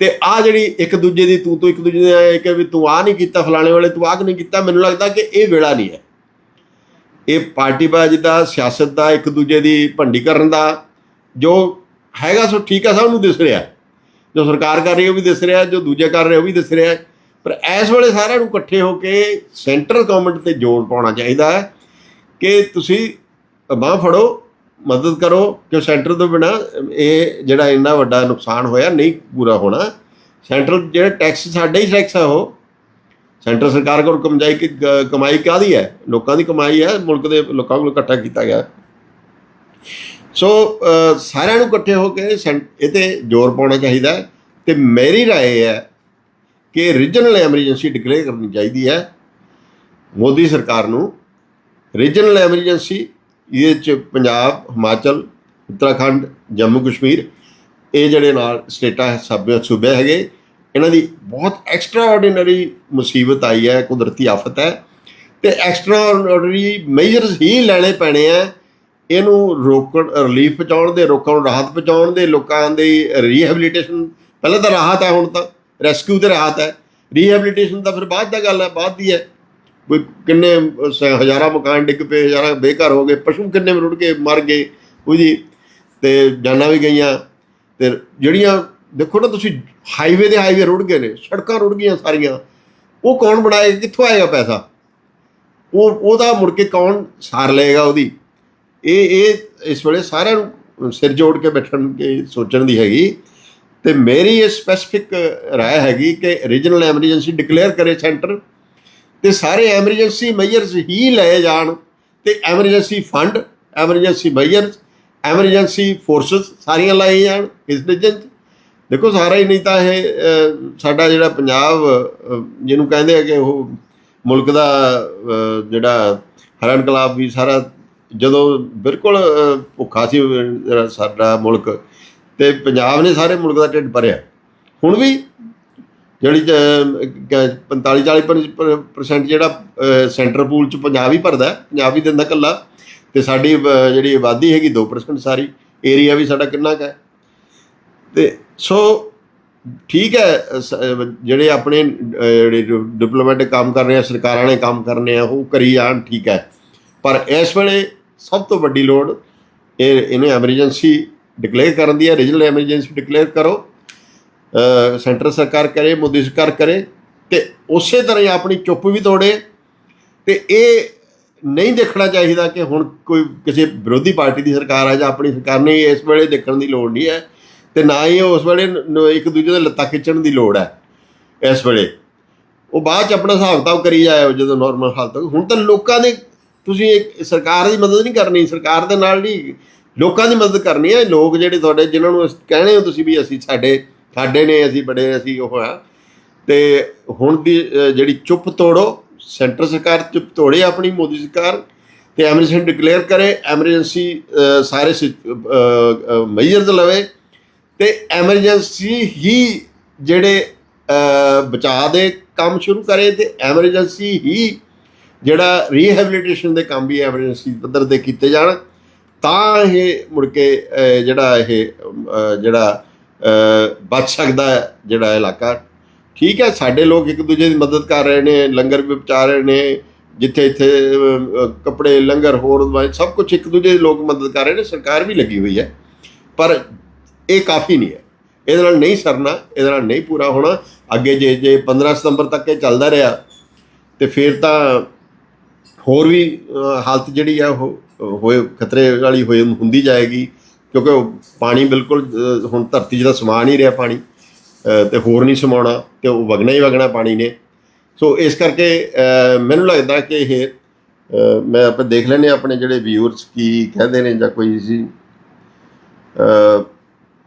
ਤੇ ਆ ਜਿਹੜੀ ਇੱਕ ਦੂਜੇ ਦੀ ਤੂੰ ਤੋਂ ਇੱਕ ਦੂਜੇ ਦੇ ਆਏ ਕਿ ਵੀ ਤੂੰ ਆ ਨਹੀਂ ਕੀਤਾ, ਫਲਾਣੇ ਵਾਲੇ ਤੂੰ ਆਹ ਨਹੀਂ ਕੀਤਾ, ਮੈਨੂੰ ਲੱਗਦਾ ਕਿ ਇਹ ਵੇਲਾ ਨਹੀਂ ਹੈ। ਇਹ ਪਾਰਟੀਬਾਜ਼ੀ ਦਾ ਸਿਆਸਤ ਦਾ ਇੱਕ ਦੂਜੇ ਦੀ ਭੰਡੀ ਕਰਨ ਦਾ ਜੋ ਹੈਗਾ ਸੋ ਠੀਕ ਹੈ, ਸਭ ਨੂੰ ਦਿਸ ਰਿਹਾ ਜੋ ਸਰਕਾਰ ਕਰ ਰਹੀ ਉਹ ਵੀ ਦਿਸ ਰਿਹਾ ਜੋ ਦੂਜੇ ਕਰ ਰਹੇ ਉਹ ਵੀ ਦਿਸ ਰਿਹਾ ਪਰ ਇਸ ਵੇਲੇ ਸਾਰਿਆਂ ਨੂੰ ਇਕੱਠੇ ਹੋ ਕੇ ਸੈਂਟਰਲ ਗਵਰਨਮੈਂਟ ਤੇ ਜ਼ੋਰ ਪਾਉਣਾ ਚਾਹੀਦਾ ਹੈ ਕਿ ਤੁਸੀਂ ਬਾਂਹ ਫੜੋ ਮਦਦ ਕਰੋ ਕਿ ਸੈਂਟਰ ਤੋਂ ਬਿਨਾ ਇਹ ਜਿਹੜਾ ਇੰਨਾ ਵੱਡਾ ਨੁਕਸਾਨ ਹੋਇਆ ਨਹੀਂ ਪੂਰਾ ਹੋਣਾ ਸੈਂਟਰਲ ਜਿਹੜਾ ਟੈਕਸ ਸਾਡਾ ਹੀ ਟੈਕਸ ਹੈ ਉਹ ਸੈਂਟਰ ਸਰਕਾਰ ਕੋਲ ਕਮਾਈ ਕਿ ਗ- ਕਮਾਈ ਕਾਦੀ ਹੈ ਲੋਕਾਂ ਦੀ ਕਮਾਈ ਹੈ ਮੁਲਕ ਦੇ ਲੋਕਾਂ ਕੋਲ ਇਕੱਠਾ ਕੀਤਾ ਗਿਆ ਸੋ ਅ, ਸਾਰਿਆਂ ਨੂੰ ਇਕੱਠੇ ਹੋ ਕੇ ਸੈਂ- ਇਹ ਤੇ ਜ਼ੋਰ ਪਾਉਣਾ ਚਾਹੀਦਾ ਹੈ ਤੇ ਮੇਰੀ رائے ਹੈ ਕਿ ਰੀਜਨਲ ਐਮਰਜੈਂਸੀ ਡਿਕਲੇਅਰ ਕਰਨੀ ਚਾਹੀਦੀ ਹੈ ਮੋਦੀ ਸਰਕਾਰ ਨੂੰ ਰੀਜਨਲ ਐਮਰਜੈਂਸੀ ਇਹਦੇ ਚ ਪੰਜਾਬ, ਹਿਮਾਚਲ, ਉੱਤਰਾਖੰਡ, ਜੰਮੂ ਕਸ਼ਮੀਰ, ਇਹ ਜਿਹੜੇ ਨਾਲ ਸਟੇਟਾਂ ਹੈ, ਸਭ ਸੂਬੇ ਹੈਗੇ। ਇਹਨਾਂ ਦੀ ਬਹੁਤ ਐਕਸਟਰਾ ਆਰਡੀਨਰੀ ਮੁਸੀਬਤ ਆਈ ਹੈ, ਕੁਦਰਤੀ ਆਫਤ ਹੈ। ਤੇ ਐਕਸਟਰਾ ਆਰਡੀਨਰੀ ਮੇਜਰਸ ਹੀ ਲੈਣੇ ਪੈਣੇ ਆ। ਇਹਨੂੰ ਰੋਕਣ ਰਿਲੀਫ ਪਹੁੰਚਾਉਣ ਦੇ, ਲੋਕਾਂ ਨੂੰ ਰਾਹਤ ਪਹੁੰਚਾਉਣ ਦੇ, ਲੋਕਾਂ ਦੀ ਰੀਹੈਬਿਲਿਟੇਸ਼ਨ ਪਹਿਲਾਂ ਤਾਂ ਰਾਹਤ ਹੈ, ਹੁਣ ਤਾਂ ਰੈਸਕਿਊ ਤੇ ਰਾਹਤ ਹੈ। ਰੀਹੈਬਿਲਿਟੇਸ਼ਨ ਤਾਂ ਫਿਰ ਬਾਅਦ ਦਾ ਗੱਲ ਹੈ, ਬਾਅਦ ਦੀ ਹੈ। ਕੋਈ ਕਿੰਨੇ ਸ- ਹਜ਼ਾਰਾਂ ਮਕਾਨ ਡਿੱਗ ਪਏ, ਹਜ਼ਾਰਾਂ ਬੇਘਰ ਹੋ ਗਏ, ਪਸ਼ੂ ਕਿੰਨੇ ਰੁੜ ਕੇ ਮਰ ਗਏ ਉਹਦੀ ਤੇ ਜਾਨਾਂ ਵੀ ਗਈਆਂ। ਤੇ ਜਿਹੜੀਆਂ, ਦੇਖੋ ਨਾ ਤੁਸੀਂ ਹਾਈਵੇ ਦੇ ਹਾਈਵੇ ਰੁੜ ਗਏ ਨੇ, ਸੜਕਾਂ ਰੁੜ ਗਈਆਂ ਸਾਰੀਆਂ। ਉਹ ਕੌਣ ਬਣਾਏਗਾ ਕਿੱਥੋਂ ਆਏਗਾ ਪੈਸਾ? ਉਹ, ਉਹਦਾ ਮੁੜ ਕੇ ਕੌਣ ਸਾਰ ਲਏਗਾ ਉਹਦੀ? ਇਹ ਇਹ ਇਸ ਵੇਲੇ ਸਾਰਿਆਂ ਨੂੰ ਸਿਰ ਜੋੜ ਕੇ ਬੈਠਣ ਕੇ ਸੋਚਣ ਦੀ ਹੈਗੀ। ਤੇ ਮੇਰੀ ਇਹ ਸਪੈਸੀਫਿਕ ਰਾਏ ਹੈਗੀ ਕਿ ਰੀਜਨਲ ਐਮਰਜੈਂਸੀ ਡਿਕਲੇਅਰ ਕਰੇ ਸੈਂਟਰ ਤੇ ਸਾਰੇ ਐਮਰਜੈਂਸੀ ਮੈਜਰਸ ਹੀ ਲਏ ਜਾਣ ਤੇ emergency fund emergency measures emergency forces ਸਾਰੀਆਂ ਲਾਏ ਜਾਣ ਇਸ ਰੀਜਨ 'ਚ। ਦੇਖੋ ਸਾਰਾ ਹੀ ਨਹੀਂ ਤਾਂ ਇਹ ਸਾਡਾ ਜਿਹੜਾ ਪੰਜਾਬ ਜਿਹਨੂੰ ਕਹਿੰਦੇ ਆ ਕਿ ਉਹ ਮੁਲਕ ਦਾ ਜਿਹੜਾ ਹਰਨ ਕਲਾਬ ਵੀ ਸਾਰਾ ਜਦੋਂ ਬਿਲਕੁਲ ਭੁੱਖਾ ਸੀ ਸਾਡਾ ਮੁਲਕ ਤੇ ਪੰਜਾਬ ਨੇ ਸਾਰੇ ਮੁਲਕ ਦਾ ਢਿੱਡ ਭਰਿਆ। ਹੁਣ ਵੀ ਜਿਹੜੀ 45 40% ਜਿਹੜਾ ਸੈਂਟਰ ਪੂਲ ਚ ਪੰਜਾਬ ਹੀ ਭਰਦਾ ਪੰਜਾਬ ਹੀ ਦਿੰਦਾ ਕੱਲਾ ਤੇ ਸਾਡੀ ਜਿਹੜੀ ਆਬਾਦੀ ਹੈਗੀ 2% ਸਾਰੀ ਏਰੀਆ ਵੀ ਸਾਡਾ ਕਿੰਨਾ ਕੁ ਹੈ। ਤੇ ਸੋ ਠੀਕ ਹੈ, ਸ- ਜਿਹੜੇ ਆਪਣੇ ਜਿਹੜੇ ਡਿਪਲੋਮੈਟਿਕ ਕੰਮ ਕਰ ਰਹੇ ਆ, ਸਰਕਾਰਾਂ ਨੇ ਕੰਮ ਕਰਨੇ ਆ, ਉਹ ਕਰੀ ਜਾਣ, ਠੀਕ ਹੈ। ਪਰ ਇਸ ਵੇਲੇ ਸਭ ਤੋਂ ਵੱਡੀ ਲੋੜ, ਇਹ, ਇਹਨੇ ਐਮਰਜੈਂਸੀ ਡਿਕਲੇਅਰ ਕਰਨ ਦੀ ਹੈ ਰੀਜਨਲ ਐਮਰਜੈਂਸੀ ਡਿਕਲੇਅਰ ਕਰੋ। ਸੈਂਟਰ ਸਰਕਾਰ ਕਰੇ, ਮੋਦੀ ਸਰਕਾਰ ਕਰੇ, ਤੇ ਉਸੇ ਤਰ੍ਹਾਂ ਹੀ ਆਪਣੀ ਚੁੱਪ ਵੀ ਤੋੜੇ, ਤੇ ਇਹ ਨਹੀਂ ਦੇਖਣਾ ਚਾਹੀਦਾ ਕਿ ਹੁਣ ਕੋਈ ਕਿਸੇ ਵਿਰੋਧੀ ਪਾਰਟੀ ਦੀ ਸਰਕਾਰ ਹੈ ਜਾਂ ਆਪਣੀ ਸਰਕਾਰ ਨੇ ਇਸ ਵੇਲੇ ਦੇਖਣ ਦੀ ਲੋੜ ਨਹੀਂ ਹੈ, ਤੇ ਨਾ ਹੀ ਉਸ ਵੇਲੇ ਇੱਕ ਦੂਜੇ ਦੇ ਲੱਤਾਂ ਖਿੱਚਣ ਦੀ ਲੋੜ ਹੈ, ਇਸ ਵੇਲੇ। ਉਹ ਬਾਅਦ ਚ ਆਪਣਾ ਹਿਸਾਬ ਕਿਤਾਬ ਕਰੀ ਜਾਇਓ ਜਦੋਂ ਨਾਰਮਲ ਹਾਲਤ ਹੋ ਹੁਣ ਤਾਂ ਲੋਕਾਂ ਦੇ, ਤੁਸੀਂ ਇੱਕ ਸਰਕਾਰ ਦੀ ਮਦਦ ਨਹੀਂ ਕਰਨੀ, ਸਰਕਾਰ ਦੇ ਨਾਲ ਨਹੀਂ, ਲੋਕਾਂ ਦੀ ਮਦਦ ਕਰਨੀ ਹੈ। ਲੋਕ ਜਿਹੜੇ ਤੁਹਾਡੇ, ਜਿਨ੍ਹਾਂ ਨੂੰ ਅਸ- ਕਹਿਣੇ ਹੋ ਤੁਸੀਂ ਵੀ ਅਸੀਂ ਸਾਡੇ ਸਾਡੇ ਨੇ ਅਸੀਂ ਬੜੇ ਅਸੀਂ ਉਹ ਆ। ਤੇ ਹੁਣ ਦੀ ਜਿਹੜੀ ਚੁੱਪ ਤੋੜੋ ਸੈਂਟਰ ਸਰਕਾਰ ਚੁੱਪ ਤੋੜੇ ਆਪਣੀ ਮੋਦੀ ਸਰਕਾਰ ਤੇ ਐਮਰਜੈਂਸੀ ਡਿਕਲੇਅਰ ਕਰੇ ਐਮਰਜੈਂਸੀ ਅ, ਸਾਰੇ ਮੈਜਰਸ ਲਵੇ ਤੇ ਐਮਰਜੈਂਸੀ ਹੀ ਜਿਹੜੇ ਅ, ਬਚਾਅ ਦੇ ਕੰਮ ਸ਼ੁਰੂ ਕਰੇ ਤੇ ਐਮਰਜੈਂਸੀ ਹੀ ਜਿਹੜਾ ਰੀਹੈਬਿਲਿਟੇਸ਼ਨ ਦੇ ਕੰਮ ਵੀ ਐਮਰਜੈਂਸੀ ਪੱਧਰ ਤੇ ਕੀਤੇ ਜਾਣ ਤਾਂ ਇਹ ਮੁੜ ਕੇ ਜਿਹੜਾ ਇਹ ਜਿਹੜਾ ਬਚ ਸਕਦਾ ਹੈ ਜਿਹੜਾ ਇਲਾਕਾ, ਠੀਕ ਹੈ, ਸਾਡੇ ਲੋਕ ਇੱਕ ਦੂਜੇ ਦੀ ਮਦਦ ਕਰ ਰਹੇ ਨੇ, ਲੰਗਰ ਵੀ ਪਹੁੰਚਾ ਰਹੇ ਨੇ, ਜਿੱਥੇ ਇੱਥੇ ਕੱਪੜੇ, ਲੰਗਰ, ਹੋਰ ਸਭ ਕੁਝ ਇੱਕ ਦੂਜੇ ਦੇ ਲੋਕ ਮਦਦ ਕਰ ਰਹੇ ਨੇ, ਸਰਕਾਰ ਵੀ ਲੱਗੀ ਹੋਈ ਹੈ, ਪਰ ਇਹ ਕਾਫੀ ਨਹੀਂ ਹੈ। ਇਹਦੇ ਨਾਲ ਨਹੀਂ ਸਰਨਾ, ਇਹਦੇ ਨਾਲ ਨਹੀਂ ਪੂਰਾ ਹੋਣਾ, ਅੱਗੇ ਜੇ ਜੇ 15 ਸਤੰਬਰ ਤੱਕ ਇਹ ਚੱਲਦਾ ਰਿਹਾ, ਤੇ ਫਿਰ ਤਾਂ ਹੋਰ ਵੀ ਹਾਲਤ ਜਿਹੜੀ ਆ ਉਹ ਹੋਏ, ਖਤਰੇ ਵਾਲੀ ਹੋਏ ਹੁੰਦੀ ਜਾਏਗੀ। ਕਿਉਂਕਿ ਉਹ ਪਾਣੀ ਬਿਲਕੁਲ ਹੁਣ ਧਰਤੀ 'ਚ ਤਾਂ ਸਮਾ ਨਹੀਂ ਰਿਹਾ ਪਾਣੀ ਅ, ਤੇ ਹੋਰ ਨਹੀਂ ਸਮਾਉਣਾ ਤੇ ਉਹ ਵਗਣਾ ਹੀ ਵਗਣਾ ਪਾਣੀ ਨੇ। ਸੋ ਇਸ ਕਰਕੇ ਮੈਨੂੰ ਲੱਗਦਾ ਕਿ ਇਹ ਮੈਂ ਆਪਾਂ ਦੇਖ ਲੈਨੇ ਆਪਣੇ ਜਿਹੜੇ ਵਿਊਅਰਸ ਕੀ ਕਹਿੰਦੇ ਨੇ ਜਾਂ ਕੋਈ ਸੀ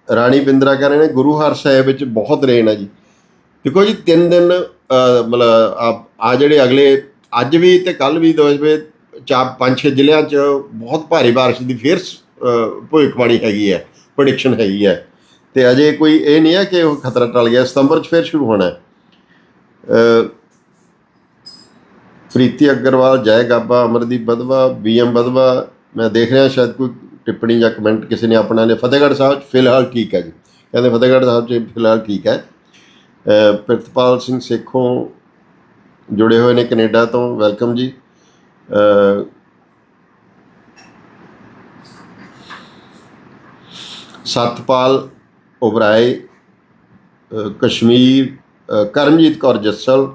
ਰਾਣੀ ਬਿੰਦਰਾ ਕਹਿ ਰਹੇ ਨੇ ਗੁਰੂ ਹਰ ਸਾਹਿਬ ਵਿੱਚ ਬਹੁਤ ਰੇਨ ਹੈ ਜੀ। ਦੇਖੋ ਜੀ ਤਿੰਨ ਦਿਨ ਮਤਲਬ ਆ ਜਿਹੜੇ ਅਗਲੇ ਅੱਜ ਵੀ ਤੇ ਕੱਲ ਵੀ ਦੋ ਵੇ ਚਾਰ ਪੰਜ ਛੇ ਜ਼ਿਲ੍ਹਿਆਂ 'ਚ ਬਹੁਤ ਭਾਰੀ ਬਾਰਿਸ਼ ਦੀ ਫੇਰ ਭਵਿੱਖਬਾਣੀ ਹੈਗੀ ਹੈ ਪ੍ਰੈਡਿਕਸ਼ਨ ਹੈਗੀ ਹੈ। ਤੇ ਅਜੇ ਕੋਈ ਇਹ ਨਹੀਂ ਹੈ ਕਿ ਉਹ ਖਤਰਾ ਟਲ ਗਿਆ, ਸਤੰਬਰ 'ਚ ਫੇਰ ਸ਼ੁਰੂ ਹੋਣਾ ਹੈ। ਪ੍ਰੀਤੀ ਅਗਰਵਾਲ, ਜੈ ਗਾਬਾ, ਅਮਰਦੀਪ ਬਦਵਾ ਬੀਐਮ ਬਦਵਾ ਮੈਂ ਦੇਖ ਰਿਹਾ ਸ਼ਾਇਦ ਕੋਈ ਟਿੱਪਣੀ ਜਾਂ ਕਮੈਂਟ ਕਿਸੇ ਨੇ ਆਪਣਾ ਨੇ, ਫਤਿਹਗੜ੍ਹ ਸਾਹਿਬ 'ਚ ਫਿਲਹਾਲ ਠੀਕ ਹੈ ਜੀ। ਕਹਿੰਦੇ ਫਤਿਹਗੜ੍ਹ ਸਾਹਿਬ 'ਚ ਫਿਲਹਾਲ ਠੀਕ ਹੈ। ਪ੍ਰਿਤਪਾਲ ਸਿੰਘ ਸੇਖੋਂ ਜੁੜੇ ਹੋਏ ਨੇ ਕੈਨੇਡਾ ਤੋਂ, ਵੈਲਕਮ ਜੀ। ਸਤਪਾਲ ਓਬਰਾਏ ਕਸ਼ਮੀਰ ਕਰਮਜੀਤ ਕੌਰ ਜੱਸਲ,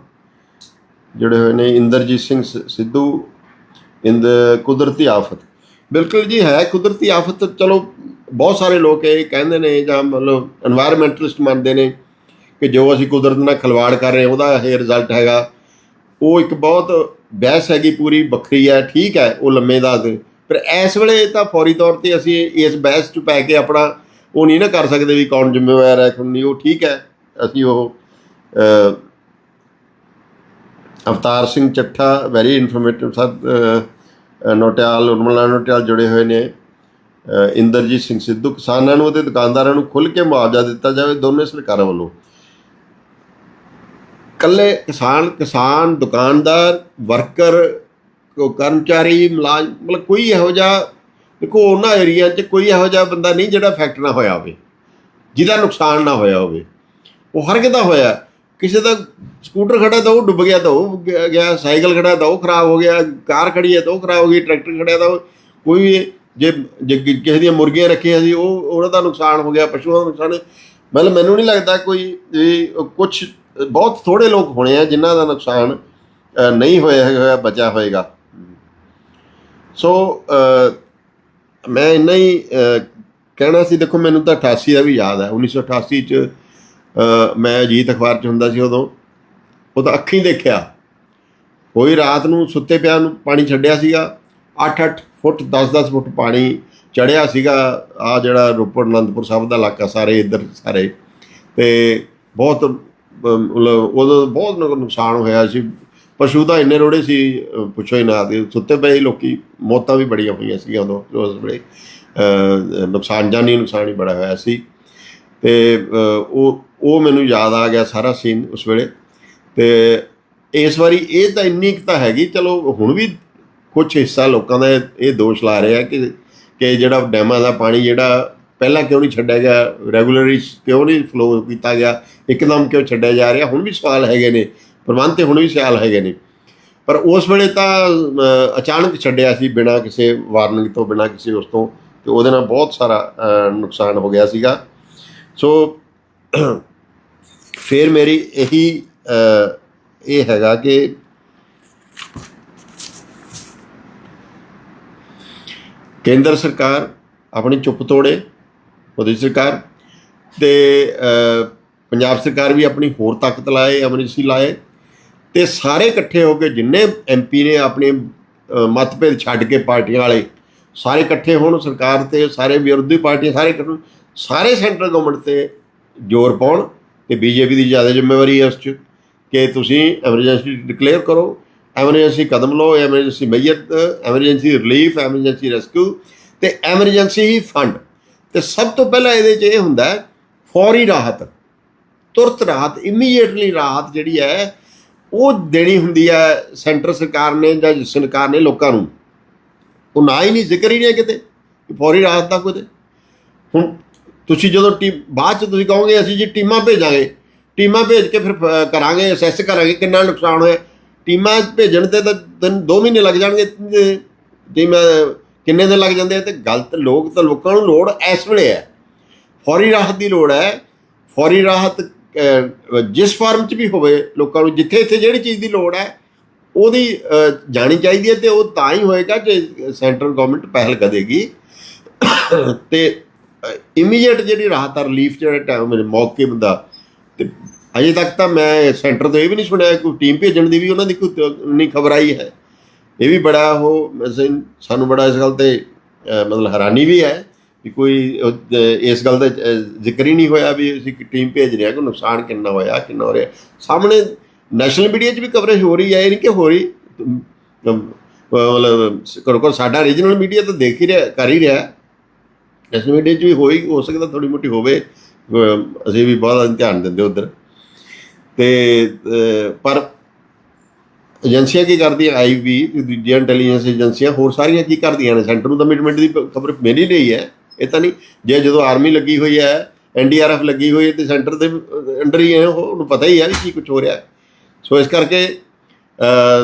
ਜਿਹੜੇ ਹੋਏ ਨੇ ਇੰਦਰਜੀਤ ਸਿੰਘ ਸਿੱਧੂ, ਇੰਦ, ਕੁਦਰਤੀ ਆਫਤ। ਬਿਲਕੁਲ ਜੀ ਹੈ, ਕੁਦਰਤੀ ਆਫਤ ਚਲੋ ਬਹੁਤ ਸਾਰੇ ਲੋਕ ਇਹ ਕਹਿੰਦੇ ਨੇ ਜਾਂ ਮਤਲਬ এনवायरमेंटਲਿਸਟ ਮੰਨਦੇ ਨੇ ਕਿ ਜੋ ਅਸੀਂ ਕੁਦਰਤ ਨਾਲ ਖਿਲਵਾੜ ਕਰ ਰਹੇ ਉਹਦਾ ਇਹ ਰਿਜ਼ਲਟ ਹੈਗਾ। ਉਹ ਇੱਕ ਬਹੁਤ ਬਹਿਸ ਹੈਗੀ, ਪੂਰੀ ਵੱਖਰੀ ਹੈ, ਠੀਕ ਹੈ, ਉਹ ਲੰਮੇ ਦੱਸ ਪਰ ਇਸ ਵੇਲੇ ਤਾਂ ਫੌਰੀ ਤੌਰ ਤੇ ਅਸੀਂ ਇਸ ਬਹਿਸ 'ਚ ਪੈ ਕੇ ਆਪਣਾ ਉਹ ਨਹੀਂ ਨਾ ਕਰ ਸਕਦੇ ਵੀ ਕੌਣ ਜ਼ਿੰਮੇਵਾਰ ਹੈ, ਕੌਣ ਨਹੀਂ, ਉਹ ਠੀਕ ਹੈ। ਅਸੀਂ ਉਹ Avtar Singh Chattha very informative sir Nautiyal, Urmila Nautiyal ਜੁੜੇ ਹੋਏ ਨੇ। ਇੰਦਰਜੀਤ ਸਿੰਘ ਸਿੱਧੂ ਕਿਸਾਨਾਂ ਨੂੰ ਅਤੇ ਦੁਕਾਨਦਾਰਾਂ ਨੂੰ ਖੁੱਲ੍ਹ ਕੇ ਮੁਆਵਜ਼ਾ ਦਿੱਤਾ ਜਾਵੇ ਦੋਨੇ ਸਰਕਾਰਾਂ ਵੱਲੋਂ। ਕੱਲੇ ਕਿਸਾਨ ਕਿਸਾਨ, ਦੁਕਾਨਦਾਰ, ਵਰਕਰ, ਕਰਮਚਾਰੀ, ਮੁਲਾਜ਼ਮ, ਮਤਲਬ ਕੋਈ ਇਹੋ ਜਿਹਾ ਦੇਖੋ, ਉਹਨਾਂ ਏਰੀਆ 'ਚ ਕੋਈ ਇਹੋ ਜਿਹਾ ਬੰਦਾ ਨਹੀਂ ਜਿਹੜਾ ਫੈਕਟ ਨਾ ਹੋਇਆ ਹੋਵੇ, ਜਿਹਦਾ ਨੁਕਸਾਨ ਨਾ ਹੋਇਆ ਹੋਵੇ। ਉਹ ਹਰ ਕਿਤੇ ਹੋਇਆ। ਕਿਸੇ ਦਾ ਸਕੂਟਰ ਖੜਾ ਤਾਂ ਉਹ ਡੁੱਬ ਗਿਆ ਤਾਂ ਉਹ ਗਿਆ- ਸਾਈਕਲ ਖੜਾ ਤਾਂ ਉਹ ਖਰਾਬ ਹੋ ਗਿਆ, ਕਾਰ ਖੜੀ ਹੈ ਤਾਂ ਉਹ ਖਰਾਬ ਹੋ ਗਈ, ਟਰੈਕਟਰ ਖੜਿਆ ਤਾਂ ਉਹ- ਕੋਈ ਵੀ ਜੇ ਕਿਸੇ ਦੀਆਂ ਮੁਰਗੀਆਂ ਰੱਖੀਆਂ ਸੀ, ਉਹ, ਉਹਨਾਂ ਦਾ ਨੁਕਸਾਨ ਹੋ ਗਿਆ, ਪਸ਼ੂਆਂ ਦਾ ਨੁਕਸਾਨ। ਮਤਲਬ ਮੈਨੂੰ ਨਹੀਂ ਲੱਗਦਾ ਕੋਈ ਕੁਝ ਬਹੁਤ ਥੋੜੇ ਲੋਕ ਹੋਣੇ ਆ ਜਿਨ੍ਹਾਂ ਦਾ ਨੁਕਸਾਨ ਨਹੀਂ ਹੋਇਆ ਹੈਗਾ ਬਚਾ ਹੋਏਗਾ। ਸੋ ਮੈਂ ਇੰਨਾ ਹੀ ਕਹਿਣਾ ਸੀ, ਦੇਖੋ ਮੈਨੂੰ ਤਾਂ 88 ਦਾ ਵੀ ਯਾਦ ਹੈ। 1988 ਚ ਮੈਂ ਅਜੀਤ ਅਖਬਾਰ ਚ ਹੁੰਦਾ ਸੀ ਉਦੋਂ। ਉਹ ਤਾਂ ਅੱਖੀਂ ਦੇਖਿਆ। ਕੋਈ ਰਾਤ ਨੂੰ ਸੁੱਤੇ ਪਿਆ ਨੂੰ ਪਾਣੀ ਛੱਡਿਆ ਸੀਗਾ। 8-8 ਫੁੱਟ 10-10 ਫੁੱਟ ਪਾਣੀ ਚੜਿਆ ਸੀਗਾ। ਆ ਜਿਹੜਾ ਰੋਪੜ ਅਨੰਦਪੁਰ ਸਾਹਿਬ ਦਾ ਇਲਾਕਾ, ਸਾਰੇ ਇੱਧਰ ਸਾਰੇ। ਤੇ ਬਹੁਤ ਮਤਲਬ ਉਦੋਂ ਬਹੁਤ ਨੁਕਸਾਨ ਹੋਇਆ ਸੀ। ਪਸ਼ੂ ਤਾਂ ਇੰਨੇ ਰੋੜੇ ਸੀ ਪੁੱਛੋ ਹੀ ਨਾ, ਤੇ ਸੁੱਤੇ ਪਏ ਲੋਕੀ, ਮੌਤਾਂ ਵੀ ਬੜੀਆਂ ਹੋਈਆਂ ਸੀਗੀਆਂ ਉਦੋਂ, ਉਸ ਵੇਲੇ। ਨੁਕਸਾਨ, ਜਾਨੀ ਨੁਕਸਾਨ ਹੀ ਬੜਾ ਹੋਇਆ ਸੀ। ਤੇ ਉਹ ਉਹ ਮੈਨੂੰ ਯਾਦ ਆ ਗਿਆ ਸਾਰਾ ਸੀਨ ਉਸ ਵੇਲੇ। ਤੇ ਇਸ ਵਾਰੀ ਇਹ ਤਾਂ ਇੰਨੀ ਕੁ ਤਾਂ ਹੈਗੀ, ਚਲੋ ਹੁਣ ਵੀ ਕੁਝ ਹਿੱਸਾ ਲੋਕਾਂ ਦਾ ਇਹ- ਦੋਸ਼ ਲਾ ਰਿਹਾ ਕਿ ਕਿ ਜਿਹੜਾ ਡੈਮਾਂ ਦਾ ਪਾਣੀ ਜਿਹੜਾ ਪਹਿਲਾਂ ਕਿਉਂ ਨਹੀਂ ਛੱਡਿਆ ਗਿਆ, ਰੈਗੂਲਰਲੀ ਕਿਉਂ ਨਹੀਂ ਫਲੋ ਕੀਤਾ ਗਿਆ, ਇੱਕਦਮ ਕਿਉਂ ਛੱਡਿਆ ਜਾ ਰਿਹਾ, ਹੁਣ ਵੀ ਸਵਾਲ ਹੈਗੇ ਨੇ। ਪ੍ਰਬੰਧ ਤੇ ਹੁਣ ਵੀ ਸਿਆਲ ਹੈਗੇ ਨੇ। ਪਰ ਉਸ ਵੇਲੇ ਤਾਂ ਅਚਾਨਕ ਛੱਡਿਆ ਸੀ ਬਿਨਾਂ ਕਿਸੇ ਵਾਰਨਿੰਗ ਤੋਂ, ਬਿਨਾਂ ਕਿਸੇ ਉਸ ਤੋਂ, ਤੇ ਉਹਦੇ ਨਾਲ ਬਹੁਤ ਸਾਰਾ ਨੁਕਸਾਨ ਹੋ ਗਿਆ ਸੀਗਾ। ਸੋ, ਫਿਰ ਮੇਰੀ ਇਹੀ ਇਹ ਹੈਗਾ ਕਿ ਕੇਂਦਰ ਸਰਕਾਰ ਆਪਣੀ ਚੁੱਪ ਤੋੜੇ, ਮੋਦੀ ਸਰਕਾਰ, ਤੇ ਪੰਜਾਬ ਸਰਕਾਰ ਵੀ ਆਪਣੀ ਹੋਰ ਤਾਕਤ ਲਾਏ ਐਮਰਜੈਂਸੀ ਲਾਏ। ਤੇ ਸਾਰੇ ਇਕੱਠੇ ਹੋ ਕੇ ਜਿੰਨੇ ਐਮਪੀ ਨੇ ਆਪਣੇ ਮਤਭੇਦ ਛੱਡ ਕੇ ਪਾਰਟੀਆਂ ਵਾਲੇ ਸਾਰੇ ਇਕੱਠੇ ਹੋਣ ਸਰਕਾਰ ਤੇ ਸਾਰੇ ਵਿਰੋਧੀ ਪਾਰਟੀਆਂ ਸਾਰੇ ਇਕੱਠੇ ਹੋਣ, ਸਾਰੇ ਸੈਂਟਰਲ ਗਵਰਨਮੈਂਟ ਤੇ ਜ਼ੋਰ ਪਾਉਣ ਤੇ ਬੀਜੇਪੀ ਦੀ ਜ਼ਿਆਦਾ ਜ਼ਿੰਮੇਵਾਰੀ ਹੈ ਉਸ 'ਚ ਕਿ ਤੁਸੀਂ ਐਮਰਜੈਂਸੀ ਡਿਕਲੇਅਰ ਕਰੋ ਐਮਰਜੈਂਸੀ ਕਦਮ ਲਓ emergency measure emergency relief emergency rescue ਤੇ ਐਮਰਜੈਂਸੀ ਫੰਡ। ਤੇ ਸਭ ਤੋਂ ਪਹਿਲਾਂ ਇਹਦੇ 'ਚ ਇਹ ਹੁੰਦਾ ਫੌਰੀ ਰਾਹਤ ਤੁਰਤ ਰਾਹਤ ਇਮੀਡੀਏਟਲੀ ਰਾਹਤ ਜਿਹੜੀ ਹੈ ਉਹ ਦੇਣੀ ਹੁੰਦੀ ਹੈ ਸੈਂਟਰ ਸਰਕਾਰ ਨੇ ਜਾਂ ਸਰਕਾਰ ਨੇ ਲੋਕਾਂ ਨੂੰ। ਉਹ ਨਾ ਹੀ ਨਹੀਂ ਜ਼ਿਕਰ ਹੀ ਨਹੀਂ ਹੈ ਕਿਤੇ ਫੌਰੀ ਰਾਹਤ ਦਾ ਕੋਈ ਹੁਣ ਤੁਸੀਂ ਜਦੋਂ ਟੀਮ ਬਾਅਦ ਚ ਤੁਸੀਂ ਕਹੋਗੇ ਅਸੀਂ ਜੀ ਟੀਮਾਂ ਭੇਜਾਂਗੇ ਟੀਮਾਂ ਭੇਜ ਕੇ ਫਿਰ ਅ, ਕਰਾਂਗੇ ਅਸੈਸ ਕਰਾਂਗੇ ਕਿੰਨਾ ਨੁਕਸਾਨ ਹੋਇਆ। ਟੀਮਾਂ ਭੇਜਣ ਤੇ ਤਾਂ ਤਿੰਨ ਦੋ ਮਹੀਨੇ ਲੱਗ ਜਾਣਗੇ। ਟੀਮਾਂ ਕਿੰਨੇ ਦਿਨ ਲੱਗ ਜਾਂਦੇ ਆ ਤੇ ਗਲਤ ਲੋਕ ਤਾਂ ਲੋਕਾਂ ਨੂੰ ਲੋੜ ਇਸ ਵੇਲੇ ਹੈ। ਫੌਰੀ ਰਾਹਤ ਦੀ ਲੋੜ ਹੈ। ਫੌਰੀ ਰਾਹਤ ਜਿਸ ਫਾਰਮ 'ਚ ਵੀ ਹੋਵੇ, ਲੋਕਾਂ ਨੂੰ ਜਿੱਥੇ ਇੱਥੇ ਜਿਹੜੀ ਚੀਜ਼ ਦੀ ਲੋੜ ਹੈ, ਉਹਦੀ ਜਾਣੀ ਚਾਹੀਦੀ ਹੈ ਤੇ ਉਹ ਤਾਂ ਹੀ ਹੋਏਗਾ ਜੇ ਸੈਂਟਰਲ ਗਵਰਨਮੈਂਟ ਪਹਿਲ ਕਰੇਗੀ ਤੇ ਇਮੀਡੀਏਟ ਜਿਹੜੀ ਰਾਹਤ ਆ ਰਿਲੀਫ ਜਿਹੜਾ ਟਾਈਮ ਮੌਕੇ ਬੰਦਾ, ਤੇ ਅਜੇ ਤੱਕ ਤਾਂ ਮੈਂ ਸੈਂਟਰ ਤੋਂ ਇਹ ਵੀ ਨਹੀਂ ਸੁਣਿਆ, ਕੋਈ ਟੀਮ ਭੇਜਣ ਦੀ ਵੀ ਉਹਨਾਂ ਦੀ ਕੋਈ ਨਹੀਂ ਖਬਰ ਆਈ ਹੈ। ਇਹ ਵੀ ਬੜਾ ਉਹ, ਵੈਸੇ ਸਾਨੂੰ ਬੜਾ ਇਸ ਗੱਲ ਤੇ ਮਤਲਬ ਹੈਰਾਨੀ ਵੀ ਹੈ। ਵੀ ਕੋਈ ਇਸ ਗੱਲ ਦਾ ਜ਼ਿਕਰ ਹੀ ਨਹੀਂ ਹੋਇਆ ਵੀ ਅਸੀਂ ਟੀਮ ਭੇਜ ਰਹੇ ਹਾਂ ਕਿ ਨੁਕਸਾਨ ਕਿੰਨਾ ਹੋਇਆ, ਕਿੰਨਾ ਹੋ ਰਿਹਾ। ਸਾਹਮਣੇ ਨੈਸ਼ਨਲ ਮੀਡੀਆ 'ਚ ਵੀ ਕਵਰੇਜ ਹੋ ਰਹੀ ਹੈ, ਇਹ ਨਹੀਂ ਕਿ ਹੋ ਰਹੀ ਮਤਲਬ ਕਰੋ ਕਰੋ ਸਾਡਾ ਰੀਜਨਲ ਮੀਡੀਆ ਤਾਂ ਦੇਖ ਹੀ ਰਿਹਾ, ਕਰ ਹੀ ਰਿਹਾ। ਨੈਸ਼ਨਲ ਮੀਡੀਆ 'ਚ ਵੀ ਹੋਈ ਹੋ ਸਕਦਾ ਥੋੜੀ ਮੋਟੀ ਹੋਵੇ ਅਸੀਂ ਵੀ ਬਹੁਤ ਧਿਆਨ ਦਿੰਦੇ ਉਧਰ। ਤੇ ਪਰ ਏਜੰਸੀਆਂ ਕੀ ਕਰਦੀਆਂ? ਆਈਬੀ ਦੂਜੀਆਂ ਇੰਟੈਲੀਜੈਂਸ ਏਜੰਸੀਆਂ, ਹੋਰ ਸਾਰੀਆਂ ਕੀ ਕਰਦੀਆਂ ਨੇ? ਸੈਂਟਰ ਨੂੰ ਤਾਂ ਮਿਡ ਦੀ ਖਬਰ ਮੇਰੀ ਹੀ ਹੈ। ਇਹ ਤਾਂ ਨਹੀਂ, ਜੇ ਜਦੋਂ ਆਰਮੀ ਲੱਗੀ ਹੋਈ ਹੈ ਐਨਡੀਆਰਐਫ ਲੱਗੀ ਹੋਈ ਹੈ, ਤੇ ਸੈਂਟਰ ਦੇ ਅੰਡਰ ਹੀ ਹੈ ਉਹਨੂੰ ਪਤਾ ਹੀ ਹੈ ਵੀ ਕੀ ਕੁਝ ਹੋ ਰਿਹਾ ਹੈ। ਸੋ ਇਸ ਕਰਕੇ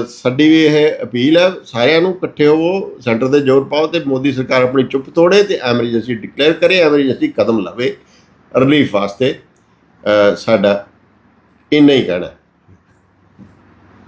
ਸਾਡੀ ਵੀ ਇਹ ਅਪੀਲ ਹੈ, ਸਾਰਿਆਂ ਨੂੰ ਇਕੱਠੇ ਹੋਵੋ ਸੈਂਟਰ ਤੇ ਜ਼ੋਰ ਪਾਓ, ਤੇ ਮੋਦੀ ਸਰਕਾਰ ਆਪਣੀ ਚੁੱਪ ਤੋੜੇ ਤੇ ਐਮਰਜੈਂਸੀ ਡਿਕਲੇਅਰ ਕਰੇ ਐਮਰਜੈਂਸੀ ਕਦਮ ਲਵੇ ਰਿਲੀਫ ਵਾਸਤੇ ਸਾਡਾ ਇੰਨਾ ਹੀ ਕਹਿਣਾ